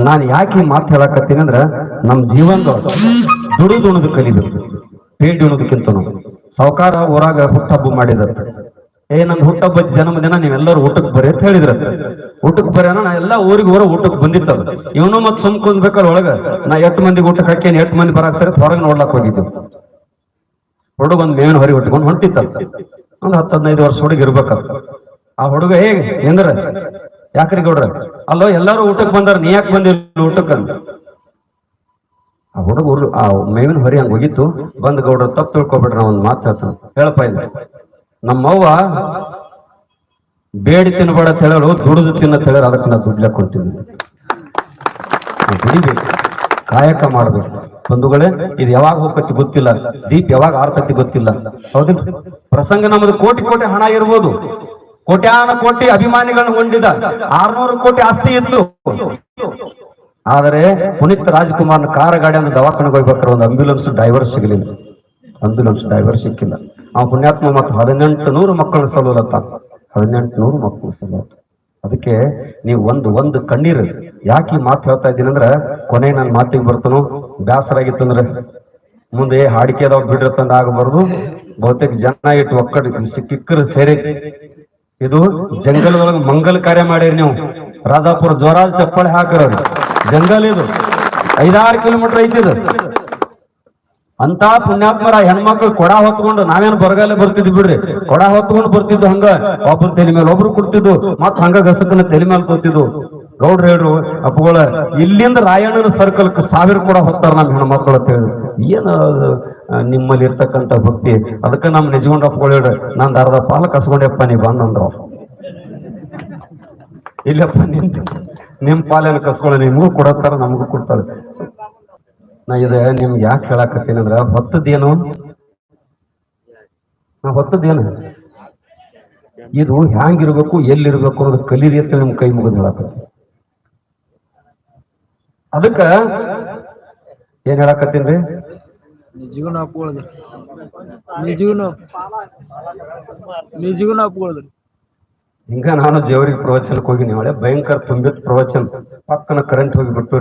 ನಾನು ಯಾಕೆ ಮಾತು ಹೇಳಕತ್ತೀನಿ ಅಂದ್ರ ನಮ್ಮ ಜೀವನದ ದುಡಿದು ಉಣದು ಕಲಿಬೇಕು ಪೇಟಿ ಉಣದಕ್ಕಿಂತ ಸಾವುಕಾರ ಊರಾಗ ಹುಟ್ಟಹಬ್ಬ ಮಾಡಿದ ಏ ನನ್ನ ಹುಟ್ಟಹಬ್ಬ ಜನ್ಮದಿನ ನೀವೆಲ್ಲರೂ ಊಟಕ್ಕೆ ಬರ್ರಿ ಅಂತ ಹೇಳಿದ್ರ ಊಟಕ್ಕೆ ಬರ್ಯಾನ ನಾ ಎಲ್ಲ ಊರಿಗೆ ಊರ ಊಟಕ್ಕೆ ಬಂದಿತ್ತದ ಇವನು ಮತ್ತೆ ಸುಮ್ ಕುಂದ್ಬೇಕಲ್ಲ ಒಳಗ ನಾ ಎಷ್ಟು ಮಂದಿಗೆ ಊಟಕ್ಕೆ ಹಾಕೇನು ಎಷ್ಟು ಮಂದಿ ಬರಾಕ್ತಾರೆ ಹೊರಗೆ ನೋಡ್ಲಾಕ್ ಹೋಗಿದ್ದು. ಹುಡುಗ ಒಂದ್ ಮೇವಿನ ಹೊರಗೆ ಹೊಟ್ಕೊಂಡು ಹೊಂಟಿತ್ತ ಒಂದು ಹತ್ತು ಹದಿನೈದು ವರ್ಷ ಹುಡುಗ ಇರ್ಬೇಕಾಗ್ತದೆ ಆ ಹುಡುಗ ಹೇಗೆ ಎಂದ್ರ ಯಾಕ್ರಿ ಗೌಡ್ರ? ಅಲ್ಲೋ, ಎಲ್ಲಾರು ಊಟಕ್ಕೆ ಬಂದಾರ, ನೀ ಯಾಕೆ ಬಂದಿಲ್ಲ ಊಟಕ್ಕೆ. ಆ ಹುಡುಗ ಉರ್ಲು ಆ ಮೇವಿನ ಹೊರಿ ಹಂಗ ಹೋಗಿತ್ತು. ಬಂದ್ ಗೌಡ್ರ, ತಪ್ಪು ತಿಳ್ಕೊಬಿಟ್ರ ನಾ ಒಂದ್ ಮಾತು ಹೇಳ್ತಾನ. ಹೇಳಪ್ಪ ಇಲ್ಲ. ನಮ್ಮವ್ವ ಬೇಡಿ ತಿನ್ಬೇಡ ಹೇಳಲು ದುಡಿದು ತಿನ್ನ ಹೇಳೋರು, ಅದಕ್ಕೆ ನಾ ದುಡ್ಲಕ್ಕೆ ಕೊಡ್ತೀನಿ. ನಾವ್ ದುಡಿಬೇಕು. ಕಾಯಕ ಮಾಡಬೇಕು. ಬಂಧುಗಳೇ, ಇದು ಯಾವಾಗ ಹೋಗತಿ ಗೊತ್ತಿಲ್ಲ. ದೀಪ್ ಯಾವಾಗ ಆರ್ತತಿ ಗೊತ್ತಿಲ್ಲ. ಹೌದಿಲ್ಲ ಪ್ರಸಂಗ ನಮ್ಮದು ಕೋಟಿ ಕೋಟಿ ಹಣ ಇರ್ಬೋದು. ಕೋಟ್ಯಾನ ಕೋಟಿ ಅಭಿಮಾನಿಗಳನ್ನು ಹೊಂದಿದ ಆರ್ನೂರು ಕೋಟಿ ಆಸ್ತಿ ಇತ್ತು. ಆದರೆ ಪುನೀತ್ ರಾಜ್ಕುಮಾರ್ನ ಕಾರ ಗಾಡಿ ಅಂದ್ರೆ ದವಾಖಾನೆಗೆ ಹೋಗ್ಬೇಕಾದ್ರೆ ಒಂದು ಅಂಬ್ಯುಲೆನ್ಸ್ ಡ್ರೈವರ್ ಸಿಗಲಿಲ್ಲ. ಅಂಬ್ಯುಲೆನ್ಸ್ ಡ್ರೈವರ್ ಸಿಕ್ಕಿಲ್ಲ. ಆ ಪುಣ್ಯಾತ್ಮ ಮತ್ತು ಹದಿನೆಂಟು ನೂರು ಮಕ್ಕಳನ್ನ ಸಲುಲತ್ತ ಹದಿನೆಂಟು ನೂರು ಮಕ್ಕಳು ಸಲುಲತ್ತ ಅದಕ್ಕೆ ನೀವು ಒಂದು ಒಂದು ಕಣ್ಣೀರು. ಯಾಕೆ ಈ ಮಾತು ಹೇಳ್ತಾ ಇದ್ದೀನಿ ಅಂದ್ರೆ, ಕೊನೆ ನನ್ನ ಮಾತಿಗೆ ಬರ್ತನು ಬೇಸರಾಗಿತ್ತು ಅಂದ್ರೆ. ಮುಂದೆ ಹಾಡಿಕೆದವ್ ಬಿಡಿರ್ತಂದ ಆಗಬಾರ್ದು ಬಹುತೇಕ ಜನ ಇಟ್ಟು ಒಕ್ಕಡ ಸಿಕ್ಕಿಕ್ಕರು ಸೇರಿ. ಇದು ಜಂಗಲದೊಳಗೆ ಮಂಗಲ್ ಕಾರ್ಯ ಮಾಡಿರಿ ನೀವು. ರಾಧಾಪುರ ಜ್ವರ ಚಪ್ಪಾಳೆ ಹಾಕಿರೋರು ಜಂಗಲ್ ಇದು. ಐದಾರು ಕಿಲೋಮೀಟರ್ ಐತಿದು ಅಂತ ಪುಣ್ಯಾತ್ಮರ ಹೆಣ್ಮಕ್ಳು ಕೊಡ ಹೊತ್ಕೊಂಡು ನಾವೇನು ಬರಗಾಲ ಬರ್ತಿದ್ವಿ ಬಿಡ್ರಿ. ಕೊಡ ಹೊತ್ಕೊಂಡು ಬರ್ತಿದ್ದು ಹಂಗ. ಒಬ್ಬರು ತಲೆ ಮೇಲೆ ಒಬ್ರು ಕೊಡ್ತಿದ್ದು ಮತ್ ಹಂಗ ಗಸಕನ ತಲೆ ಮೇಲೆ ಕೂತಿದ್ದು. ಗೌಡ್ರು ಹೇಳ್ರು, ಅಪ್ಪಗಳ, ಇಲ್ಲಿಂದ ರಾಯಣ್ಣನ ಸರ್ಕಲ್ ಸಾವಿರ ಕೂಡ ಹೊತ್ತಾರ ನಮ್ಮ ಹೆಣ್ಮಕ್ಳು ಅಂತ ಹೇಳಿ. ಏನ ನಿಮ್ಮಲ್ಲಿ ಇರ್ತಕ್ಕಂಥ ಭಕ್ತಿ. ಅದಕ್ಕೆ ನಮ್ಮ ನಿಜಗೊಂಡಪ್ಪ ನಾನು ಅರ್ಧ ಪಾಲ ಕಸ್ಕೊಂಡೆಪ್ಪ, ನೀ ಬಂದಂದ್ರು. ಇಲ್ಲಪ್ಪ ನಿಮ್ ನಿಮ್ ಪಾಲೇನ ಕಸ್ಕೊಳ್ಳ, ನಿಮಗೂ ಕೊಡತ್ತಾರ, ನಮಗೂ ಕೊಡ್ತಾರೆ. ನಾ ಇದ ನಿಮ್ಗೆ ಯಾಕೆ ಹೇಳಾಕತ್ತೀನಿ ಅಂದ್ರ ಹೊತ್ತದೇನು ನಾ ಹೊತ್ತದೇನು ಇದು ಹ್ಯಾಂಗಿರ್ಬೇಕು, ಎಲ್ಲಿರ್ಬೇಕು ಅನ್ನೋದು ಕಲೀರಿ ಅಂತ ನಿಮ್ ಕೈ ಮುಗಿದು ಹೇಳಕತ್ತೀನಿ. ಅದಕ್ಕ ಏನ್ ಹೇಳಕತ್ತೀನಿ ನಿಜಗೂನು ಒಪ್ಕೊಳ್ಳೋದ್ರಿ ನಿಜಗೂನು ನಿಜಗೂನು ಒಪ್ಕೊಳ್ಳೋದ್ರಿ ಹಿಂಗ ನಾನು ದೇವರಿಗೆ ಪ್ರವಚನಕ್ಕೆ ಹೋಗಿ ನೀವಳೆ ಭಯಂಕರ ತುಂಬಿದ ಪ್ರವಚನ. ಪಕ್ಕನ ಕರೆಂಟ್ ಹೋಗಿ ಬಿಟ್ಟು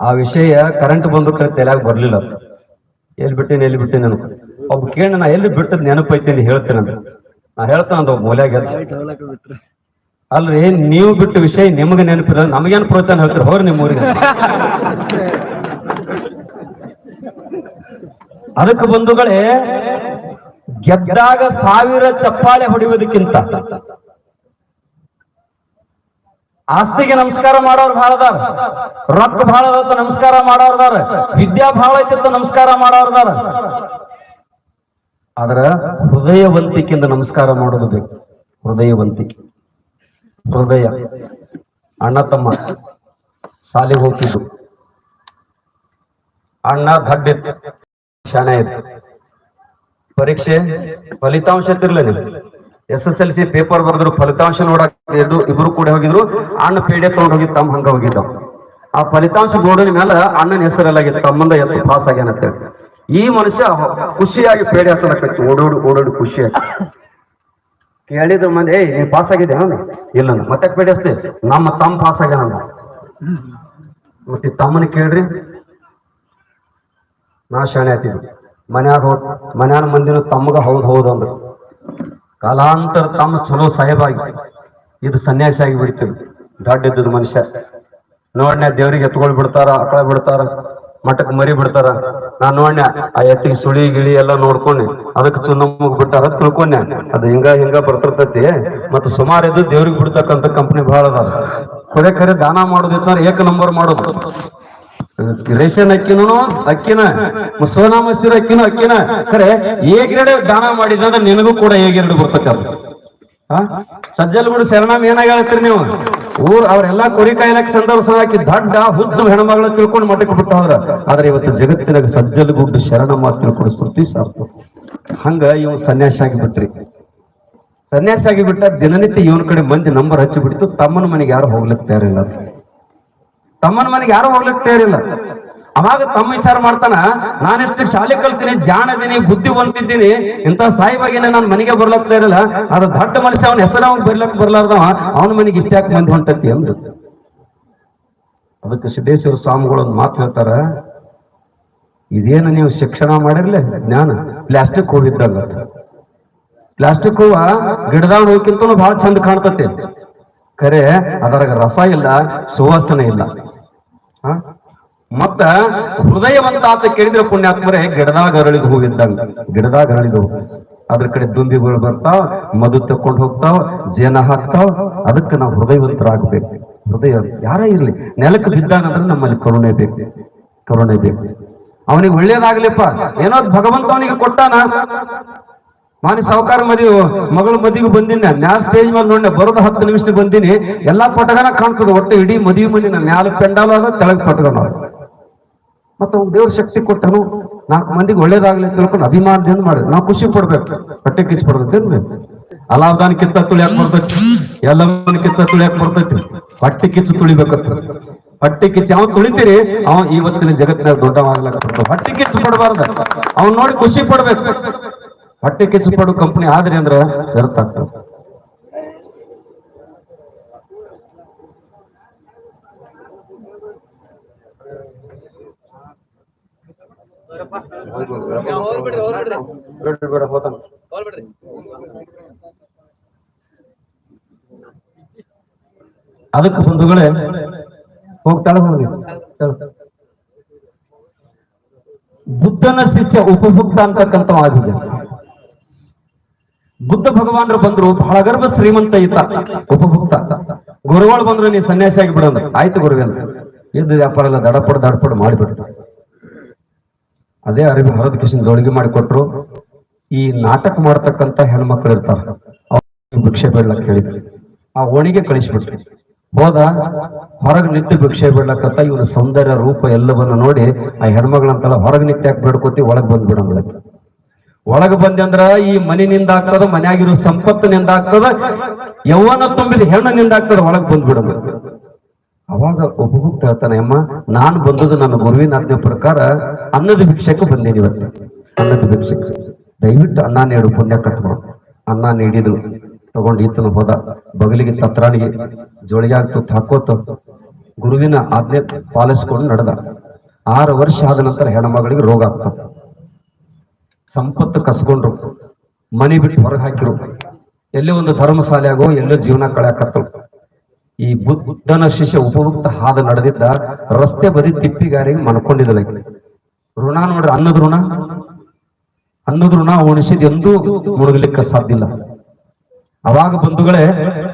ಆ ವಿಷಯ ಕರೆಂಟ್ ಬಂದು ತಲೆಯಾಗ ಬರ್ಲಿಲ್ಲ ಎಲ್ಲಿ ಬಿಟ್ಟೇನೆ ಎಲ್ಲಿ ಬಿಟ್ಟೇನೆ ನನಗೆ ಒಬ್ಬ ಕೇಳಿ ನಾ ಎಲ್ಲಿ ಬಿಟ್ಟದ್ ನೆನಪೈತೇನೆ ಹೇಳ್ತೇನೆ ಅಂತ. ನಾ ಹೇಳ್ತಾನ ಒಬ್ಬ ಮೂಲ್ಯಾಗ ಅಲ್ರಿ ನೀವು ಬಿಟ್ಟ ವಿಷಯ ನಿಮ್ಗೆ ನೆನಪಿಲ್ಲ ನಮಗೇನು ಪ್ರವಚನ ಹೇಳ್ತಾರೆ? ಹೋಗ್ರಿ ನಿಮ್ಮ ಊರಿಗೆ ಅದಕ್ಕೆ ಬಂಧುಗಳೇ, ಗೆದ್ದಾಗ ಸಾವಿರ ಚಪ್ಪಾಳೆ ಹೊಡೆಯುವುದಕ್ಕಿಂತ ಆಸ್ತಿಗೆ ನಮಸ್ಕಾರ ಮಾಡೋರು ಬಹಳ ಅದಾರ, ರೊಕ್ಕ ಅದಾವ ನಮಸ್ಕಾರ ಮಾಡೋರ್ದಾರ ವಿದ್ಯಾ ಬಹಳ ಐತಿತ್ತ ನಮಸ್ಕಾರ ಮಾಡೋರ್ದಾರ ಆದ್ರ ಹೃದಯವಂತಿಕೆಯಿಂದ ನಮಸ್ಕಾರ ಮಾಡೋದು ಬೇಕು. ಹೃದಯವಂತಿಕೆ. ಹೃದಯ. ಅಣ್ಣ ತಮ್ಮ ಶಾಲೆಗೆ ಹೋಗ್ತಿದ್ದು. ಅಣ್ಣ ದಡ್ಡ ಶಾಣೆ ಇದೆ. ಪರೀಕ್ಷೆ ಫಲಿತಾಂಶ ಇರ್ಲಿಲ್ಲ ನೀವು S S L C paper ಬರೆದ್ರು ಫಲಿತಾಂಶ ನೋಡಕ್ ಇಬ್ರು ಕೂಡ ಹೋಗಿದ್ರು. ಅಣ್ಣ ಪೇಡೆ ತಗೊಂಡ್ ಹೋಗಿ ತಮ್ಮ ಹಂಗ ಹೋಗಿದ್ದ. ಆ ಫಲಿತಾಂಶ ಬೋರ್ಡಿನ ಮೇಲೆ ಅಣ್ಣನ ಹೆಸರಲ್ಲಾಗಿತ್ತು ತಮ್ಮಂದ ಎತ್ತು ಪಾಸ್ ಆಗ್ಯಾನ ಅಂತ ಹೇಳಿ. ಈ ಮನುಷ್ಯ ಖುಷಿಯಾಗಿ ಪೇಡೆ ಹಚ್ಚಲಕತ್ತಿ ಓಡೋಡು ಖುಷಿ ಖುಷಿಯಾಗಿ. ಕೇಳಿದ ಮಂದಿ, ಏಯ್, ನೀನ್ ಪಾಸ್ ಆಗಿದೆ ಇಲ್ಲ. ಮತ್ತೆ ಪೇಡೆ ಹಚ್ತಿ ನಮ್ಮ ತಮ್ಮ ಪಾಸ್ ಆಗ್ಯಾನ. ಮತ್ತೆ ತಮ್ಮನ ಕೇಳ್ರಿ. ನಾ ಶಾಣೆ ಮನ್ಯಾಗ ಹೋದ್, ಮನ್ಯಾನ ಮಂದಿನ ತಮ್ಮಗ ಹೌದ್ ಹೌದು ಅಂದ್ರು. ಕಾಲಾಂತರ ತಮ್ಮ ಚಲೋ ಸಾಹೇಬಾಗಿ, ಇದು ಸನ್ಯಾಸಿ ಆಗಿ ಬಿಡ್ತೀವಿ ಇದ್ದದ ಮನುಷ್ಯ. ನೋಡ್ನೆ ದೇವ್ರಿಗೆ ಎತ್ಕೊಳ್ ಬಿಡ್ತಾರ, ಆಕಳ ಬಿಡ್ತಾರ, ಮಠಕ್ ಮರಿ ಬಿಡ್ತಾರ. ನಾನ್ ನೋಡ್ನೆ ಆ ಎತ್ತಿಗೆ ಸುಳಿ, ಗಿಳಿ ಎಲ್ಲ ನೋಡ್ಕೊಂಡೆ. ಅದಕ್ಕೆ ಚುನ್ನಮ್ಮಗ್ ಬಿಟ್ಟಾರ ತಿಳ್ಕೊಂಡೆ ಅದು ಹಿಂಗ ಹಿಂಗ ಬರ್ತಿರ್ತೈತಿ. ಮತ್ತು ಸುಮಾರು ಇದ್ದು ದೇವ್ರಿಗೆ ಬಿಡ್ತಕ್ಕಂಥ ಕಂಪ್ನಿ ಬಹಳ ಅದ ಖರೆ ಕರೆ ದಾನ ಮಾಡೋದಿತ್ತ ಏಕ ನಂಬರ್ ಮಾಡೋದು. ರೇಷನ್ ಅಕ್ಕಿನೂ, ಅಕ್ಕಿನ, ಸೋನಾ ಅಕ್ಕಿನ ಅಕ್ಕಿನೂ, ಅಕ್ಕಿನ. ಖರೆ ಏಗಿರಡೆ ದಾನ ಮಾಡಿದ್ರೆ ನಿನಗೂ ಕೂಡ ಏಗಿರಡು ಬರ್ತಕ್ಕಂಥ ಸಜ್ಜಲ್ಗೂಡು ಶರಣಾಮ್ ಏನಾಗ ನೀವು? ಊರ್ ಅವ್ರೆಲ್ಲಾ ಕುರಿ ಕಾಯ್ಲಕ್ ಹಾಕಿ ದಡ್ಡ ಹುದ್ದು ಹೆಣ್ಮಗಳು ತಿಳ್ಕೊಂಡು ಮಠಕ್ಕೆ ಬಿಟ್ಟು ಆದ್ರೆ ಇವತ್ತು ಜಗತ್ತಿನಾಗ ಸಜ್ಜಲ್ಗುಡ್ಡು ಶರಣಮ್ಮ ತಿಳ್ಕೊಂಡು ಸುದ್ದಿ ಸಾರ್ತು. ಹಂಗ ಇವ್ ಸನ್ಯಾಸಿ ಆಗಿ ಬಿಟ್ರಿ ಸನ್ಯಾಸಿ ಆಗಿ ಬಿಟ್ಟ ದಿನನಿತ್ಯ ಇವನ್ ಕಡೆ ಮಂದಿ ನಂಬರ್ ಹಚ್ಚಿಬಿಟ್ಟು ತಮ್ಮನ ಮನೆಗೆ ಯಾರು ಹೋಗ್ಲಿಕ್ಕೆ ತಯಾರಿಲ್ಲ. ತಮ್ಮನ ಮನೆಗೆ ಯಾರು ಹೋಗ್ಲಿಕ್ಕೆ ತಯಾರಿಲ್ಲ. ಅವಾಗ ತಮ್ಮ ವಿಚಾರ ಮಾಡ್ತಾನ, ನಾನಿಷ್ಟು ಶಾಲೆ ಕಲ್ತೀನಿ ಜಾಣ ಇದೀನಿ ಬುದ್ಧಿ ಹೊಂದಿದ್ದೀನಿ, ಇಂಥ ಸಾಯಿಬಾಗಿನ ನಾನು ಮನೆಗೆ ಬರ್ಲಕ್ ಇರಲ್ಲ ಅದ್ರ ದೊಡ್ಡ ಮನುಷ್ಯ ಅವನ ಹೆಸರು ಅವ್ನು ಬರ್ಲಕ್ ಬರ್ಲಾರ್ದವ ಅವನ ಮನೆಗೆ ಇಷ್ಟ ಯಾಕೆ ಮಂದಿ ಹೊಂಟತಿ ಅಂದ್ರೆ. ಅದಕ್ಕೆ ಸಿದ್ದೇಶ್ವರ ಸ್ವಾಮಿಗಳು ಒಂದು ಮಾತು ಹೇಳ್ತಾರ, ಇದೇನು ನೀವು ಶಿಕ್ಷಣ ಮಾಡಿರ್ಲಿ, ಜ್ಞಾನ? ಪ್ಲಾಸ್ಟಿಕ್ ಹೋಗಿದ್ದಂಗ ಪ್ಲಾಸ್ಟಿಕ್ ಹೂವ ಗಿಡದಾಗ ಹೋಗಿಂತ ಬಹಳ ಚಂದ ಕಾಣ್ತತಿ. ಖರೆ ಅದರಾಗ ರಸ ಇಲ್ಲ, ಸುವಾಸನೆ ಇಲ್ಲ? ಮತ್ತ ಹೃದಯವಂತ ಆತ ಕೇಳಿದ್ರೆ ಪುಣ್ಯಾತ್ಮರೇ ಗಿಡದಾಗ ಅರಳಿದ ಹೂವಿದ್ದಂಗ ಗಿಡದಾಗ ಅರಳಿದ ಅದ್ರ ಕಡೆ ದುಂಬಿಗಳು ಬರ್ತಾವ ಮದು ತಕೊಂಡು ಹೋಗ್ತಾವ, ಜೇನ ಹಾಕ್ತಾವ, ಅದಕ್ಕೆ ನಾವು ಹೃದಯವಂತರಾಗಬೇಕು. ಹೃದಯ ಯಾರೇ ಇರ್ಲಿ, ನೆಲಕ್ಕೆ ಬಿದ್ದಾಗಂದ್ರೆ ನಮ್ಮಲ್ಲಿ ಕರುಣೆ ಬೇಕು. ಕರುಣೆ ಬೇಕು. ಅವನಿಗೆ ಒಳ್ಳೇದಾಗ್ಲಿಪ್ಪ. ಏನೋ ಭಗವಂತ ಅವನಿಗೆ ಕೊಟ್ಟಾನ? ಮಾನಿ ಸಾವುಕಾರ ಮದಿ ಮಗಳ ಮದಿಗೆ ಬಂದಿನ ಮ್ಯಾಲ ಸ್ಟೇಜ್ ಮೇಲೆ ನೋಡಿ ಬರೋದು ಹತ್ತು ನಿಮಿಷ ಬಂದಿನಿ. ಎಲ್ಲಾ ಪಟಗನ ಕಾಣ್ತದ, ಒಟ್ಟು ಇಡೀ ಮದುವೆ ಮನಿನ ಮ್ಯಾಲ ಪೆಂಡಾಲ ಅದ ತೆಳಗ್ ಪಟಗನ ಮತ್ತೆ ಅವ್ನ್ ದೇವ್ರ ಶಕ್ತಿ ಕೊಟ್ಟನು, ನಾಲ್ಕು ಮಂದಿಗೆ ಒಳ್ಳೇದಾಗ್ಲಿ ಅಂತ ತಿಳ್ಕೊಂಡು ಅಭಿಮಾನದಿಂದ ಮಾಡಿ ನಾವು ಖುಷಿ ಪಡ್ಬೇಕು, ಹೊಟ್ಟೆ ಕಿಸ್ ಪಡ್ಬೇಕು ಅಲಾವ್ದಾನ್ ಕಿತ್ತ ತುಳಿಯಾಕ್ ಬರ್ತೈತಿ ಎಲ್ಲವನ್ನ ಕಿತ್ತ ತುಳಿಯಾಕ್ ಬರ್ತೈತಿ. ಹೊಟ್ಟೆ ಕಿಚ್ಚು ತುಳಿಬೇಕಂತ. ಹೊಟ್ಟೆ ಕಿಚ್ಚು ಅವ್ನು ತುಳಿತೀರಿ? ಅವ ಇವತ್ತಿನ ಜಗತ್ತಿನಾಗ ದೊಡ್ಡವಾಗ್ಲಕ್ಕ ಹೊಟ್ಟೆ ಕಿಚ್ಚು ಪಡಬಾರ್ದು. ಅವ್ನು ನೋಡಿ ಖುಷಿ ಪಡ್ಬೇಕು. ಹೊಟ್ಟೆ ಕೆಚ್ಚು ಪಡೋ ಕಂಪನಿ ಆದ್ರಿ ಅಂದ್ರ ವ್ಯರ್ಥ ಆಗ್ತದೆ. ಅದಕ್ಕೆ ಬಂಧುಗಳೇ ಹೋಗ್ತಾಳೆ ಹೋಗಿ. ಬುದ್ಧನ ಶಿಷ್ಯ ಉಪಭುಕ್ತ ಅಂತಕ್ಕಂಥ ಆಗಿದೆ. ಬುದ್ಧ ಭಗವಾನರು ಬಂದ್ರು, ಬಹಳ ಗರ್ಭ ಶ್ರೀಮಂತ ಇದ್ದ. ಉಪಭುಕ್ತ. ಗುರುಗಳು ಬಂದ್ರು, ನೀ ಸನ್ಯಾಸಿ ಆಗಿ ಬಿಡಂದ ಆಯ್ತು ಗುರುವೆ ಅಂತ ಇದ್ದು ವ್ಯಾಪಾರ ಎಲ್ಲ ದಡಪಡ ದಡಪಡ ಮಾಡಿಬಿಟ್ರು. ಅದೇ ಅರಿವಿ ಹರದ ಕಿಶನ್ ಜೋಳಿಗೆ ಮಾಡಿಕೊಟ್ರು. ಈ ನಾಟಕ ಮಾಡ್ತಕ್ಕಂತ ಹೆಣ್ಮಕ್ಳು ಇರ್ತಾರ. ಅವ್ರಿಗೆ ಭಿಕ್ಷೆ ಬೇಡ್ಲಕ್ ಹೇಳಿದ್ರು. ಆ ಓಣಿಗೆ ಕಳಿಸ್ಬಿಟ್ರು. ಹೋದ, ಹೊರಗೆ ನಿಂತು ಭಿಕ್ಷೆ ಬೇಡ್ಲಕ್ಕಂತ ಇವನ ಸೌಂದರ್ಯ, ರೂಪ ಎಲ್ಲವನ್ನ ನೋಡಿ ಆ ಹೆಣ್ಮಗಳಂತಲ್ಲ ಹೊರಗೆ ನಿಂತು ಯಾಕೆ ಬೇಡ್ಕೊತಿ ಒಳಗ್ ಬಂದ್ಬಿಡಂಬ್ಲ ಒಳಗೆ ಅಂದ್ರ ಈ ಮನಿನಿಂದ ಆಗ್ತದ, ಮನ್ಯಾಗಿರೋ ಸಂಪತ್ತಿನಿಂದ ಆಗ್ತದ ಯೌವನ ತುಂಬಿದ ಹೆಣ್ಣಿನಿಂದ ಆಗ್ತದ, ಒಳಗ್ ಬಂದ್ಬಿಡೋದು ಅವಾಗ ಉಪಭುಕ್ತ ಹೇಳ್ತಾನೆ, ಅಮ್ಮ, ನಾನು ಬಂದದ್ದು ನನ್ನ ಗುರುವಿನ ಆಜ್ಞೆ ಪ್ರಕಾರ ಅನ್ನದ ಭಿಕ್ಷಕ್ಕೆ ಬಂದೇನಿ ಇವತ್ತು. ಅನ್ನದ ಭಿಕ್ಷಕ್ಕೆ ದಯವಿಟ್ಟು ಅನ್ನ ನೀಡು, ಪುಣ್ಯ ಕಟ್ಕೊ. ಅನ್ನ ನೀಡಿದ್ರು ತಗೊಂಡು ಈತನು ಹೋದ. ಬಗಲಿಗೆ ತತ್ರಾಣಿಗೆ ಜೋಳಿಗೆ ತುತ್ತು ಹಾಕೋತ. ಗುರುವಿನ ಆಜ್ಞೆ ಪಾಲಿಸ್ಕೊಂಡು ನಡೆದ. ಆರು ವರ್ಷ ಆದ ನಂತರ ಹೆಣ್ಮಗಳಿಗೆ ರೋಗ ಆಗ್ತದೆ ಸಂಪತ್ತು ಕಸ್ಕೊಂಡ್ರು. ಮನೆ ಬಿಟ್ಟು ಹೊರಗೆ ಹಾಕಿರು. ಎಲ್ಲೇ ಒಂದು ಧರ್ಮಶಾಲೆ ಆಗೋ ಎಲ್ಲೋ ಜೀವನ ಕಳೆಯಕತ್ತರು. ಈ ಬುದ್ಧನ ಶಿಷ್ಯ ಉಪಭುಕ್ತ ಹಾದ ನಡೆದಿದ್ದ ರಸ್ತೆ ಬದಿ ತಿಪ್ಪಿಗಾರಿಗೆ ಮನ್ಕೊಂಡಿದ್ದಲ್ಲ. ಋಣ ನೋಡ್ರಿ, ಅನ್ನದ ಋಣ. ಅನ್ನದ ಋಣ ಉಣಿಸಿದ ಎಂದೂ ಮುಳುಗಲಿಕ್ಕೆ ಸಾಧ್ಯ ಇಲ್ಲ. ಅವಾಗ ಬಂಧುಗಳೇ,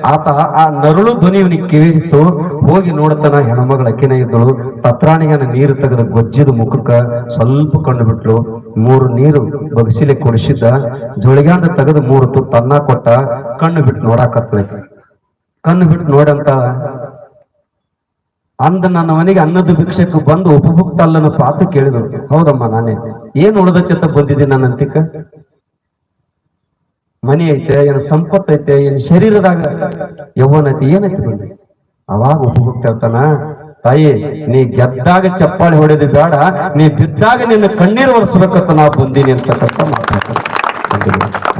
ಆತ ಆ ನರಳು ಧ್ವನಿ ಇವನಿಗೆ ಕೇಳಿಸ್ತು ಹೋಗಿ ನೋಡ್ತಾನ ಹೆಣ್ಮಗಳ ಅಕ್ಕಿನ ಇದ್ದಳು ಪತ್ರಾಣಿಗನ ನೀರು ತೆಗೆದ ಗೊಜ್ಜಿದ ಮುಖಕ್ಕ ಸ್ವಲ್ಪ ಕಂಡು ಬಿಟ್ಲು. ಮೂರು ನೀರು ಬಗಸಿಲಿ ಕೊಡಿಸಿದ್ದ ಜೋಳಿಗಾಂದ ತೆಗೆದು ಮೂರು ತುಪ್ಪ ಕೊಟ್ಟ ಕಣ್ಣು ಬಿಟ್ಟು ನೋಡಾಕತ್ತೈತಿ ಕಣ್ಣು ಬಿಟ್ಟು ನೋಡಂತ ಅಂದ ನನ್ನ ಮನೆಗೆ ಅನ್ನದ ಭಿಕ್ಷಕ್ಕೆ ಬಂದು ಉಪಭುಕ್ತ ಅಲ್ಲನ ಪಾತ್ರ ಕೇಳಿದ್ರು ಹೌದಮ್ಮ ನಾನೇ. ಏನ್ ಉಳದಕ್ಕೆ ಅಂತ ಬಂದಿದ್ದೀನಿ ನನ್ನ ಅಂತಿಕ? ಮನಿ ಐತೆ, ಏನ್ ಸಂಪತ್ತೈತೆ ಏನ್ ಶರೀರದಾಗ ಯೌವನ ಐತೆ, ಏನೈತೆ ಬಂದಿ? ಅವಾಗ ಹೇಳ್ತಾನ ತಾಯಿ, ನೀ ಗೆದ್ದಾಗ ಚಪ್ಪಾಳಿ ಹೊಡೆದು ಬೇಡ, ನೀ ಬಿದ್ದಾಗ ನಿನ್ನ ಕಣ್ಣೀರು ಒರೆಸ್ಬೇಕಂತ ನಾವು ಬಂದೀನಿ ಅಂತಕ್ಕಂಥ ಮಾತಾಡ್ತಾರೆ